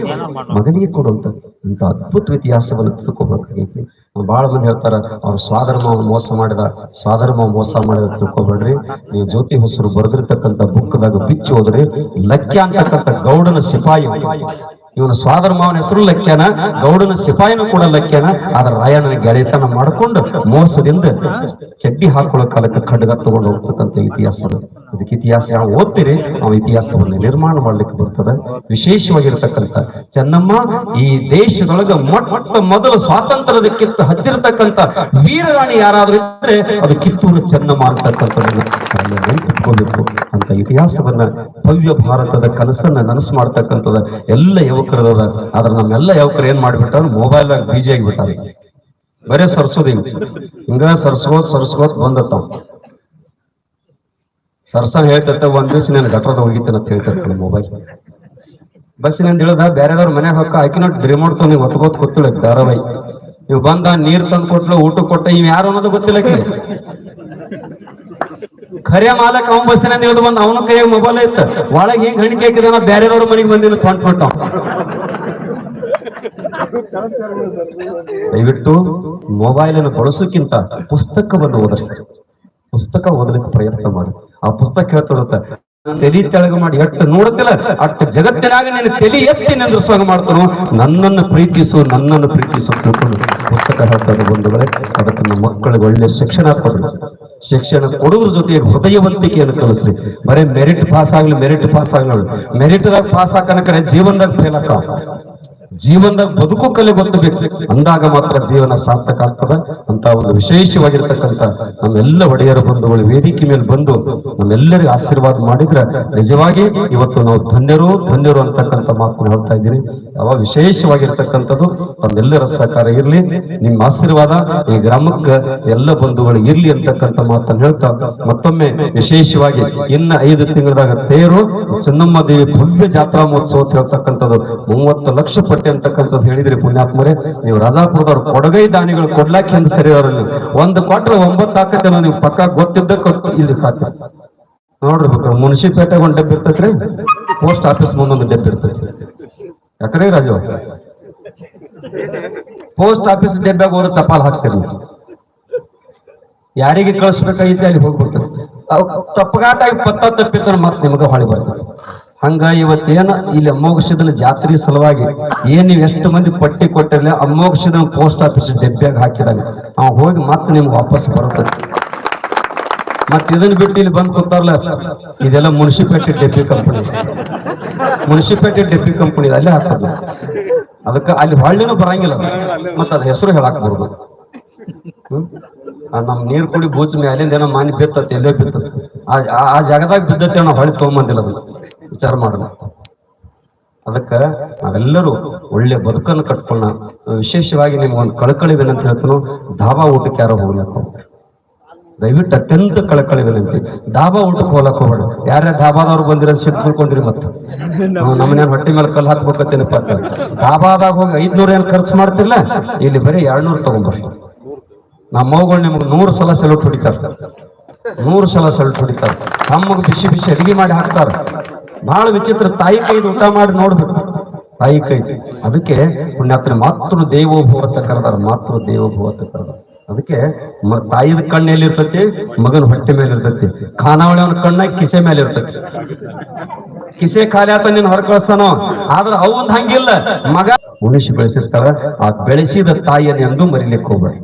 ಮಗನಿಗೆ ಕೊಡುವಂತ ಅಂತ ಅದ್ಭುತ ಇತಿಹಾಸವನ್ನು ತಿಳ್ಕೊಬೇಕಾಗೈತಿ ಬಹಳ ಮಂದಿ ಹೇಳ್ತಾರ, ಅವ್ರ ಸ್ವಾದರ ಮೋಸ ಮಾಡಿದ ಸ್ವಾದರ ಮಾವ ಮೋಸ ಮಾಡಿದ ತಿಳ್ಕೊಬೇಡ್ರಿ. ನೀವು ಜ್ಯೋತಿ ಹೊಸರು ಬರೆದಿರ್ತಕ್ಕಂಥ ಬುಕ್ದಾಗ ಬಿಚ್ಚಿ ಹೋದ್ರಿ ಲಕ್ಯ ಅಂತಕ್ಕಂಥ ಗೌಡನ ಸಿಪಾಯಿ ಇವನು ಸ್ವಾದರ ಮಾವನ ಹೆಸರು ಲಕ್ಯನ ಗೌಡನ ಸಿಪಾಯಿನೂ ಕೂಡ ಲಕ್ಯನ ಆದ್ರೆ ರಾಯಣ್ಣನ ಗೆಳೆತನ ಮಾಡ್ಕೊಂಡು ಮೋಸದಿಂದ ಚಡ್ಡಿ ಹಾಕೊಳ್ಳೋ ಕಾಲಕ್ಕೆ ಖಡ್ಗ ತಗೊಂಡು ಹೋಗ್ತಕ್ಕಂಥ ಇತಿಹಾಸ ಅದು. ಅದಕ್ಕೆ ಇತಿಹಾಸ ಯಾವ ಓದ್ತೀರಿ? ನಾವು ಇತಿಹಾಸವನ್ನು ನಿರ್ಮಾಣ ಮಾಡ್ಲಿಕ್ಕೆ ಬರ್ತದೆ. ವಿಶೇಷವಾಗಿರ್ತಕ್ಕಂಥ ಚೆನ್ನಮ್ಮ, ಈ ದೇಶದೊಳಗ ಮೊಟ್ಟ ಮೊದಲು ಸ್ವಾತಂತ್ರ್ಯದ ಕಿತ್ತು ಹತ್ತಿರತಕ್ಕಂಥ ವೀರರಾಣಿ ಯಾರಾದ್ರೂ ಇದ್ರೆ ಅದು ಕಿತ್ತೂರು ಚೆನ್ನಮ್ಮ ಅಂತಕ್ಕಂಥದ್ದನ್ನ ನಾವೆಲ್ಲ ನೆನ್ಪಿಟ್ಕೋಬೇಕು. ಅಂತ ಇತಿಹಾಸವನ್ನ ಭವ್ಯ ಭಾರತದ ಕನಸನ್ನ ನನಸು ಮಾಡ್ತಕ್ಕಂಥದ ಎಲ್ಲ ಯುವಕರದ ಆದ್ರೆ ನಮ್ಮೆಲ್ಲ ಯುವಕರು ಏನ್ ಮಾಡ್ಬಿಟ್ಟಾರ? Mobile busy ಆಗಿಬಿಟ್ಟಾರೆ. ಬರೇ ಸರ್ಸೋದಿ ಹಿಂಗ ಹಿಂಗ ಸರ್ಸ್ಕೋತ್ ಸರ್ಸ್ಕೋತ್ ಬಂದತ್ತಾವ ಸರ್ ಹೇಳ್ತೈತೆ ಒಂದ್ ದಿವ್ಸ ನಾನು ಗಟ್ರದ ಹೋಗಿತ್ತೇನೆ ಅಂತ ಹೇಳ್ತಾರೆ ಮೊಬೈಲ್ ಬಸ್ಸಿನಿಂದ ಇಳಿದ ಬೇರೆದವ್ರ ಮನೆಗೆ ಹೊಕ್ಕ ಆಕಿನ ರಿಮೋಟ್ ತಂದು ಒತ್ಕೋತ್ ಕೂತಿಳ ಧಾರಾವಾಹಿ. ಇವ್ ಬಂದ ನೀರ್ ತಂದು ಕೊಟ್ಲು, ಊಟ ಕೊಟ್ಟ, ಇವ್ ಯಾರು ಅನ್ನೋದು ಗೊತ್ತಿಲ್ಲ. ಖರೆ ಮಾಲಕ ಅವನ ನಿಂದ ಇಳಿದು ಬಂದ ಅವನ ಕೈಯಾಗ ಮೊಬೈಲ್ ಇತ್ತು. ಒಳಗೆ ಹಿಂಗ್ ಹಣಿಕೆ ಹಾಕಿದಾನ ಬೇರೆದವ್ರ ಮನೆಗೆ ಬಂದಿನ ಕೊಂಡ್ ಕೊಟ್ಟ. ದಯವಿಟ್ಟು ಮೊಬೈಲ್ ಅನ್ನು ಬಳಸೋಕ್ಕಿಂತ ಪುಸ್ತಕವನ್ನು ಓದ್ರಿ. ಪುಸ್ತಕ ಓದಲಿಕ್ಕೆ ಪ್ರಯತ್ನ ಮಾಡಿ. ಆ ಪುಸ್ತಕ ಹೇಳ್ತಿರುತ್ತೆ ತಲಿ ತೆಳಗ ಮಾಡಿ ಎಷ್ಟು ನೋಡುತ್ತಿಲ್ಲ, ಅಷ್ಟು ಜಗತ್ತಿನಾಗ ನೀನು ತಲಿ ಎತ್ತಿ ನಿಂದ್ರಿಸುವಾಗ ಮಾಡ್ತಾನೋ, ನನ್ನನ್ನು ಪ್ರೀತಿಸು ನನ್ನನ್ನು ಪ್ರೀತಿಸು ತಿಳ್ಕೊಂಡು ಪುಸ್ತಕ ಹೇಳ್ತಾರೆ ಬಂಧುಗಳೇ, ಅದಕ್ಕೆ ನಮ್ಮ ಮಕ್ಕಳಿಗೆ ಒಳ್ಳೆ ಶಿಕ್ಷಣ ಕೊಡ್ರಿ. ಶಿಕ್ಷಣ ಕೊಡುವ ಜೊತೆಗೆ ಹೃದಯವಂತಿಕೆಯನ್ನು ಕಲಿಸ್ರಿ. ಬರೀ ಮೆರಿಟ್ ಪಾಸ್ ಆಗ್ಲಿ ಮೆರಿಟ್ ಪಾಸ್ ಆಗ್ಲಿ ಮೆರಿಟ್ದಾಗ ಪಾಸ್ ಹಾಕನಕರೆ ಜೀವನದಾಗ ಫೇಲ್ ಆಕ ಜೀವನದಾಗ ಬದುಕು ಕಲೆ ಗೊತ್ತಬೇಕು ಅಂದಾಗ ಮಾತ್ರ ಜೀವನ ಸಾರ್ಥಕ ಆಗ್ತದ. ಅಂತ ಒಂದು ವಿಶೇಷವಾಗಿರ್ತಕ್ಕಂಥ ನಮ್ಮೆಲ್ಲ ಒಡೆಯರ ಬಂಧುಗಳು ವೇದಿಕೆ ಮೇಲೆ ಬಂದು ನಮ್ಮೆಲ್ಲರಿಗೂ ಆಶೀರ್ವಾದ ಮಾಡಿದ್ರೆ ನಿಜವಾಗಿ ಇವತ್ತು ನಾವು ಧನ್ಯರು ಧನ್ಯರು ಅಂತಕ್ಕಂಥ ಮಾತನ್ನು ಹೇಳ್ತಾ ಇದ್ದೀನಿ. ಅವ ವಿಶೇಷವಾಗಿರ್ತಕ್ಕಂಥದ್ದು ತಮ್ಮೆಲ್ಲರ ಸಹಕಾರ ಇರಲಿ, ನಿಮ್ಮ ಆಶೀರ್ವಾದ ಈ ಗ್ರಾಮಕ್ಕೆ ಎಲ್ಲ ಬಂಧುಗಳು ಇರಲಿ ಅಂತಕ್ಕಂಥ ಮಾತನ್ನು ಹೇಳ್ತಾ ಮತ್ತೊಮ್ಮೆ ವಿಶೇಷವಾಗಿ ಇನ್ನ ಐದು ತಿಂಗಳದಾಗ ತೇರು ಚೆನ್ನಮ್ಮ ದೇವಿ ಭವ್ಯ ಜಾತ್ರಾ ಮಹೋತ್ಸವ ಹೇಳ್ತಕ್ಕಂಥದ್ದು. ಮೂವತ್ತು ಲಕ್ಷ ಪಟ್ಟಿ ಅಂತಕ್ಕಂಥದ್ದು ಹೇಳಿದ್ರಿ ಪುಣ್ಯಾತ್ಮರೇ. ನೀವು ರಾಜಾಪುರದವ್ರು ಕೊಡಗೈ ದಾನಿಗಳು ಕೊಡ್ಲಾಕೆ ಅಂತ ಸರಿ ಅವ್ರಲ್ಲಿ. ಒಂದು ಕೊಟ್ರೆ ಒಂಬತ್ತು ಆಕತೆ ನೀವು ಪಕ್ಕ ಗೊತ್ತಿದ್ದ ಇಲ್ಲಿ ಸಾಕು ನೋಡ್ರಿ ಮುನ್ಸಿಪೇಟೆಗೆ ಒಂದು ಡಬ್ಬಿ ಇರ್ತೈತ್ರಿ ಪೋಸ್ಟ್ ಆಫೀಸ್ ಮುಂದೊಂದು ಡಬ್ಬಿ ಯಾಕ್ರಿ ರಾಜು ಪೋಸ್ಟ್ ಆಫೀಸ್ ಡಬ್ಬ್ಯಾಗ ಹೋದ್ರೆ ತಪಾಲ್ ಹಾಕ್ತೀರಿ. ಯಾರಿಗೆ ಕಳಿಸ್ಬೇಕಾಗಿತ್ತು ಅಲ್ಲಿ ಹೋಗ್ಬಿಡ್ತಾರೆ. ತಪ್ಪಗಾಟಾಗಿ ಪತ್ತ ತಪ್ಪಿದ್ರೆ ಮತ್ತೆ ನಿಮಗೆ ಹೊಳಿ ಬರ್ತದೆ. ಹಂಗ ಇವತ್ತೇನ ಇಲ್ಲಿ ಅಮೋಘಶದ ಜಾತ್ರೆ ಸಲುವಾಗಿ ಏನ್ ನೀವು ಎಷ್ಟು ಮಂದಿ ಪಟ್ಟಿ ಕೊಟ್ಟಿರಲಿಲ್ಲ ಅಮೋಘದ ಪೋಸ್ಟ್ ಆಫೀಸ್ ಡಬ್ಬ್ಯಾಗ ಹಾಕಿದಾಗ ಅವ್ ಹೋಗಿ ಮತ್ತೆ ನಿಮ್ಗೆ ವಾಪಸ್ ಬರ್ತದೆ. ಮತ್ತೆ ಇದನ್ನ ಬಿಟ್ಟು ಇಲ್ಲಿ ಬಂದು ಕೂತಾರಲ್ಲ ಇದೆಲ್ಲ ಮುನ್ಸಿಪಾಲಿಟಿ ಡೆಪ್ಯು ಕಂಪನಿ. ಮುನ್ಸಿಪಾಲಿಟಿ ಡೆಪ್ಯು ಕಂಪನಿ ಅಲ್ಲೇ ಹಾಕೋದು ಅದಕ್ಕೆ ಅಲ್ಲಿ ಹೊಳ್ಳಿನೂ ಬರಂಗಿಲ್ಲ. ಮತ್ತೆ ಅದ ಹೆಸರು ಹೇಳಾಕ್ಬಾರ್ದು ಹ್ಮ್? ಆ ನಮ್ ನೀರ್ ಕುಡಿ ಬೂಚ್ ಮೇಲಿಂದ ಏನೋ ಮಾನಿ ಬಿತ್ತತ್ತೆ, ಎಲ್ಲೇ ಬಿತ್ತ ಆ ಜಾಗದಾಗ ಬಿದ್ದತ್ತೆ ನಾವು ಹೊಳಿ ತಗೊಂಬಂದಿಲ್ಲ ಅದನ್ನ ವಿಚಾರ ಮಾಡೋಣ ಅದಕ್ಕೆ ನಾವೆಲ್ಲರೂ ಒಳ್ಳೆ ಬದುಕನ್ನು ಕಟ್ಕೊಳ್ಳೋಣ. ವಿಶೇಷವಾಗಿ ನಿಮ್ಗೆ ಒಂದು ಕಳಕಳಿ ಅಂತ ಹೇಳ್ತಾನೋ, ಧಾಬಾ ಊಟಕ್ಕೆ ಯಾರೋ ಹೋಗ್ಲಿಕ್ಕೆ. ದಯವಿಟ್ಟು ಅತ್ಯಂತ ಕಳಕಳಿ ಡಾಬಾ ಊಟ ಊಟಕ್ಕೆ ಹೋಗ್ಲಕ್ ಹೋಗ್ಬೇಡ. ಯಾರ್ಯಾರ ಡಾಬಾದವ್ರು ಬಂದಿರೋ ಸಿಟ್ಟು ತಿಳ್ಕೊಂಡಿರಿ ಮತ್ತೆ ನಮ್ಮನೆ ಹೊಟ್ಟೆ ಮೇಲೆ ಕಲ್ಲು ಹಾಕ್ಬೇಕತ್ತೇನಪ್ಪ ಅಂತ. ಡಾಬಾದಾಗ ಹೋಗಿ ಐದ್ನೂರ ಏನು ಖರ್ಚು ಮಾಡ್ತಿಲ್ಲ ಇಲ್ಲಿ ಬರೀ ಎರಡ್ನೂರು ತಗೊಂಡ್ಬರ್ರಿ. ನಮ್ಮ ಮಗುಗಳು ನಿಮ್ಗೆ ನೂರು ಸಲ ಸೆಲ್ಯೂಟ್ ಹೊಡಿತಾರೆ. ನೂರು ಸಲ ಸೆಲ್ಯೂಟ್ ಹೊಡಿತಾರೆ. ನಮ್ಮಗೆ ಬಿಸಿ ಬಿಸಿ ಅಡಿಗೆ ಮಾಡಿ ಹಾಕ್ತಾರ. ಬಹಳ ವಿಚಿತ್ರ ತಾಯಿ ಕೈದು ಊಟ ಮಾಡಿ ನೋಡ್ಬೇಕು. ತಾಯಿ ಕೈ ಅದಕ್ಕೆ ಪುಣ್ಯಾತ್ರ ಮಾತೃ ದೇವೋಭವತ್ತ ಕರೆದಾರ. ಮಾತೃ ದೇವೋಭವತ್ತ ಕರೆದಾರ. ಅದಕ್ಕೆ ತಾಯಿದ ಕಣ್ಣು ಎಲ್ಲಿರ್ತೈತಿ ಮಗನ ಹೊಟ್ಟೆ ಮೇಲೆ ಇರ್ತತಿ ಖಾನಾವಳಿ ಅವನ ಕಣ್ಣ ಕಿಸೆ ಮೇಲೆ ಇರ್ತತಿ ಕಿಸೆ ಖಾಲಿ ಆತ ನೀನ್ ಹೊರ ಕಳಿಸ್ತಾನೋ? ಆದ್ರೆ ಅವನ್ ಹಂಗಿಲ್ಲ. ಮಗ ಉಣಿಸಿ ಬೆಳೆಸಿರ್ತಾರ ಆ ಬೆಳೆಸಿದ ತಾಯಿಯನ್ನು ಎಂದು ಮರಿಲಿಕ್ಕೆ ಹೋಗ್ಬೇಡಿ.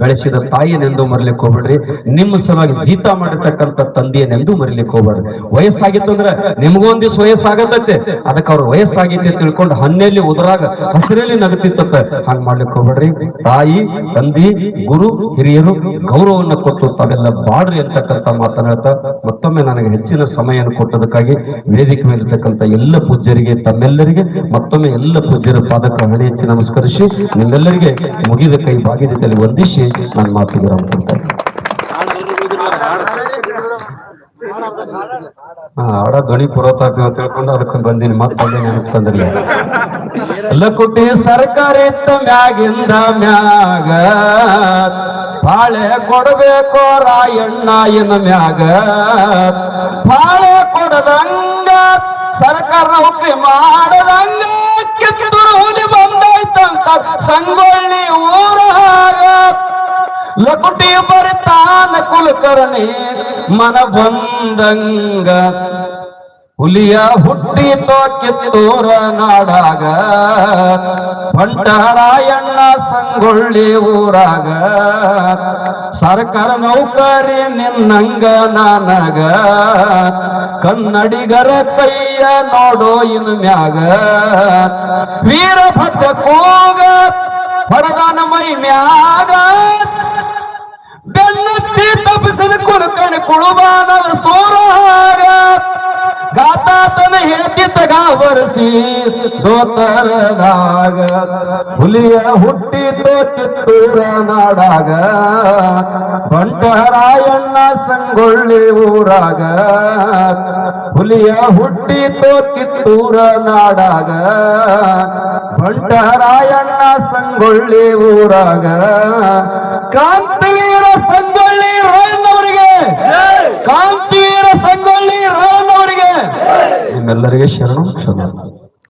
ಬೆಳೆಸಿದ ತಾಯಿಯನೆಂದು ಮರಲಿಕ್ಕೆ ಹೋಗ್ಬೇಡ್ರಿ. ನಿಮ್ಮ ಸಲುವಾಗಿ ಜೀತ ಮಾಡಿರ್ತಕ್ಕಂಥ ತಂದೆಯನ್ನೆಂದು ಮರಿಲಿಕ್ಕೆ ಹೋಗ್ಬೇಡ್ರಿ. ವಯಸ್ಸಾಗಿತ್ತು ಅಂದ್ರೆ ನಿಮ್ಗೊಂದ್ ದಿವಸ ವಯಸ್ಸಾಗತ್ತೆ ಅದಕ್ಕೆ ಅವ್ರ ವಯಸ್ಸಾಗಿತ್ತು ತಿಳ್ಕೊಂಡು ಹನ್ನೆಲ್ಲಿ ಉದುರಾಗ ಹಸಿರಲ್ಲಿ ನಗತಿತ್ತ ಹಂಗ್ ಮಾಡ್ಲಿಕ್ಕೆ ಹೋಗ್ಬೇಡ್ರಿ. ತಾಯಿ, ತಂದಿ, ಗುರು, ಹಿರಿಯರು, ಗೌರವವನ್ನು ಕೊಟ್ಟು ತಾವೆಲ್ಲ ಬಾಡ್ರಿ ಅಂತಕ್ಕಂಥ ಮಾತನಾಡ್ತಾ ಮತ್ತೊಮ್ಮೆ ನನಗೆ ಹೆಚ್ಚಿನ ಸಮಯವನ್ನು ಕೊಟ್ಟದಕ್ಕಾಗಿ ವೇದಿಕೆ ಮೇಲಿರ್ತಕ್ಕಂಥ ಎಲ್ಲ ಪೂಜ್ಯರಿಗೆ, ತಮ್ಮೆಲ್ಲರಿಗೆ ಮತ್ತೊಮ್ಮೆ ಎಲ್ಲ ಪೂಜ್ಯರ ಪಾದಕ ಹೆಚ್ಚಿ ನಮಸ್ಕರಿಸಿ ನಿಮ್ಮೆಲ್ಲರಿಗೆ ಮುಗಿದ ಕೈ ಬಾಗಿದಲ್ಲಿ ವಂದಿಸಿ ನನ್ನ ಮಾತು ವಿರಾಮ ಕೊಡ್ತೇನೆ ಆಡ ಪುರೋತಾಗ್ತೀವಿ ಅಂತ ತಿಳ್ಕೊಂಡು ಅದಕ್ಕೆ ಬಂದೀನಿ, ಮತ್ತೆ ಬಂದೆ ಅನ್ಸ್ತಂದ್ರಿ ಎಲ್ಲ ಲಕುಟಿ ಸರ್ಕಾರಿ ಮ್ಯಾಗಿಂದ ಮ್ಯಾಗ ಬಾಳೆ ಕೊಡಬೇಕು ರಾಯಣ್ಣ ಇನ್ನ ಮ್ಯಾಗ ಬಾಳೆ ಕೊಡದಂಗ ಸರ್ಕಾರ ನೌಕರಿ ಮಾಡದಂಗ ಕಿತ್ತೂರು ಹುಲಿ ಬಂದೈತಂತ ಸಂಗೊಳ್ಳಿ ಊರಾಗ ಲಕುಟಿ ಬರ್ತಾನ ಕುಲಕರ್ಣಿ ಮನ ಬಂದಂಗ. ಹುಲಿಯ ಹುಟ್ಟಿ ಕಿತ್ತೋರ ನಾಡಾಗ. ಬಂಟರಾಯಣ್ಣ ಸಂಗೊಳ್ಳಿ ಊರಾಗ. ಸರ್ಕಾರ ನೌಕರಿ ನಿನ್ನಂಗ ನಾನಾಗ. ಕನ್ನಡಿಗರ ಕೈಯ ನೋಡೋ ಇನ್ ಮ್ಯಾಗ. ವೀರಭದ್ರ ಕೋಗ ಹೊರಗನ ಮೈ ಮ್ಯಾಗ. ಬೆನ್ನತ್ತಿ ತಪ್ಪಿಸಿದ ಕುರುಕಣ ಕುಳುಬಾನ ಸೋರಾಗ ಗಾತಾತನ ಹೇತಿ ತಗಾವರಿಸಿ ದೋತರದಾಗ ಹುಲಿಯ ಹುಟ್ಟಿದ ಕಿತ್ತೂರ ನಾಡಾಗ. ಬಂಟರಾಯಣ್ಣ ಸಂಗೊಳ್ಳಿ ಊರಾಗ. ಹುಲಿಯ ಹುಟ್ಟಿತೋ ಕಿತ್ತೂರ ನಾಡಾಗ. ಬಂಟರಾಯಣ್ಣ ಸಂಗೊಳ್ಳಿ ಊರಾಗ. ಕ್ರಾಂತಿವೀರ ಸಂಗೊಳ್ಳಿ ರಾಯಣ್ಣವರಿಗೆ. ಕಾಂತಿಯರ ಸಂಗೊಳ್ಳಿ ರಾಯಣ್ಣವರಿಗೆ. ನಿಮ್ಮೆಲ್ಲರಿಗೆ ಶರಣ ಶರಣ.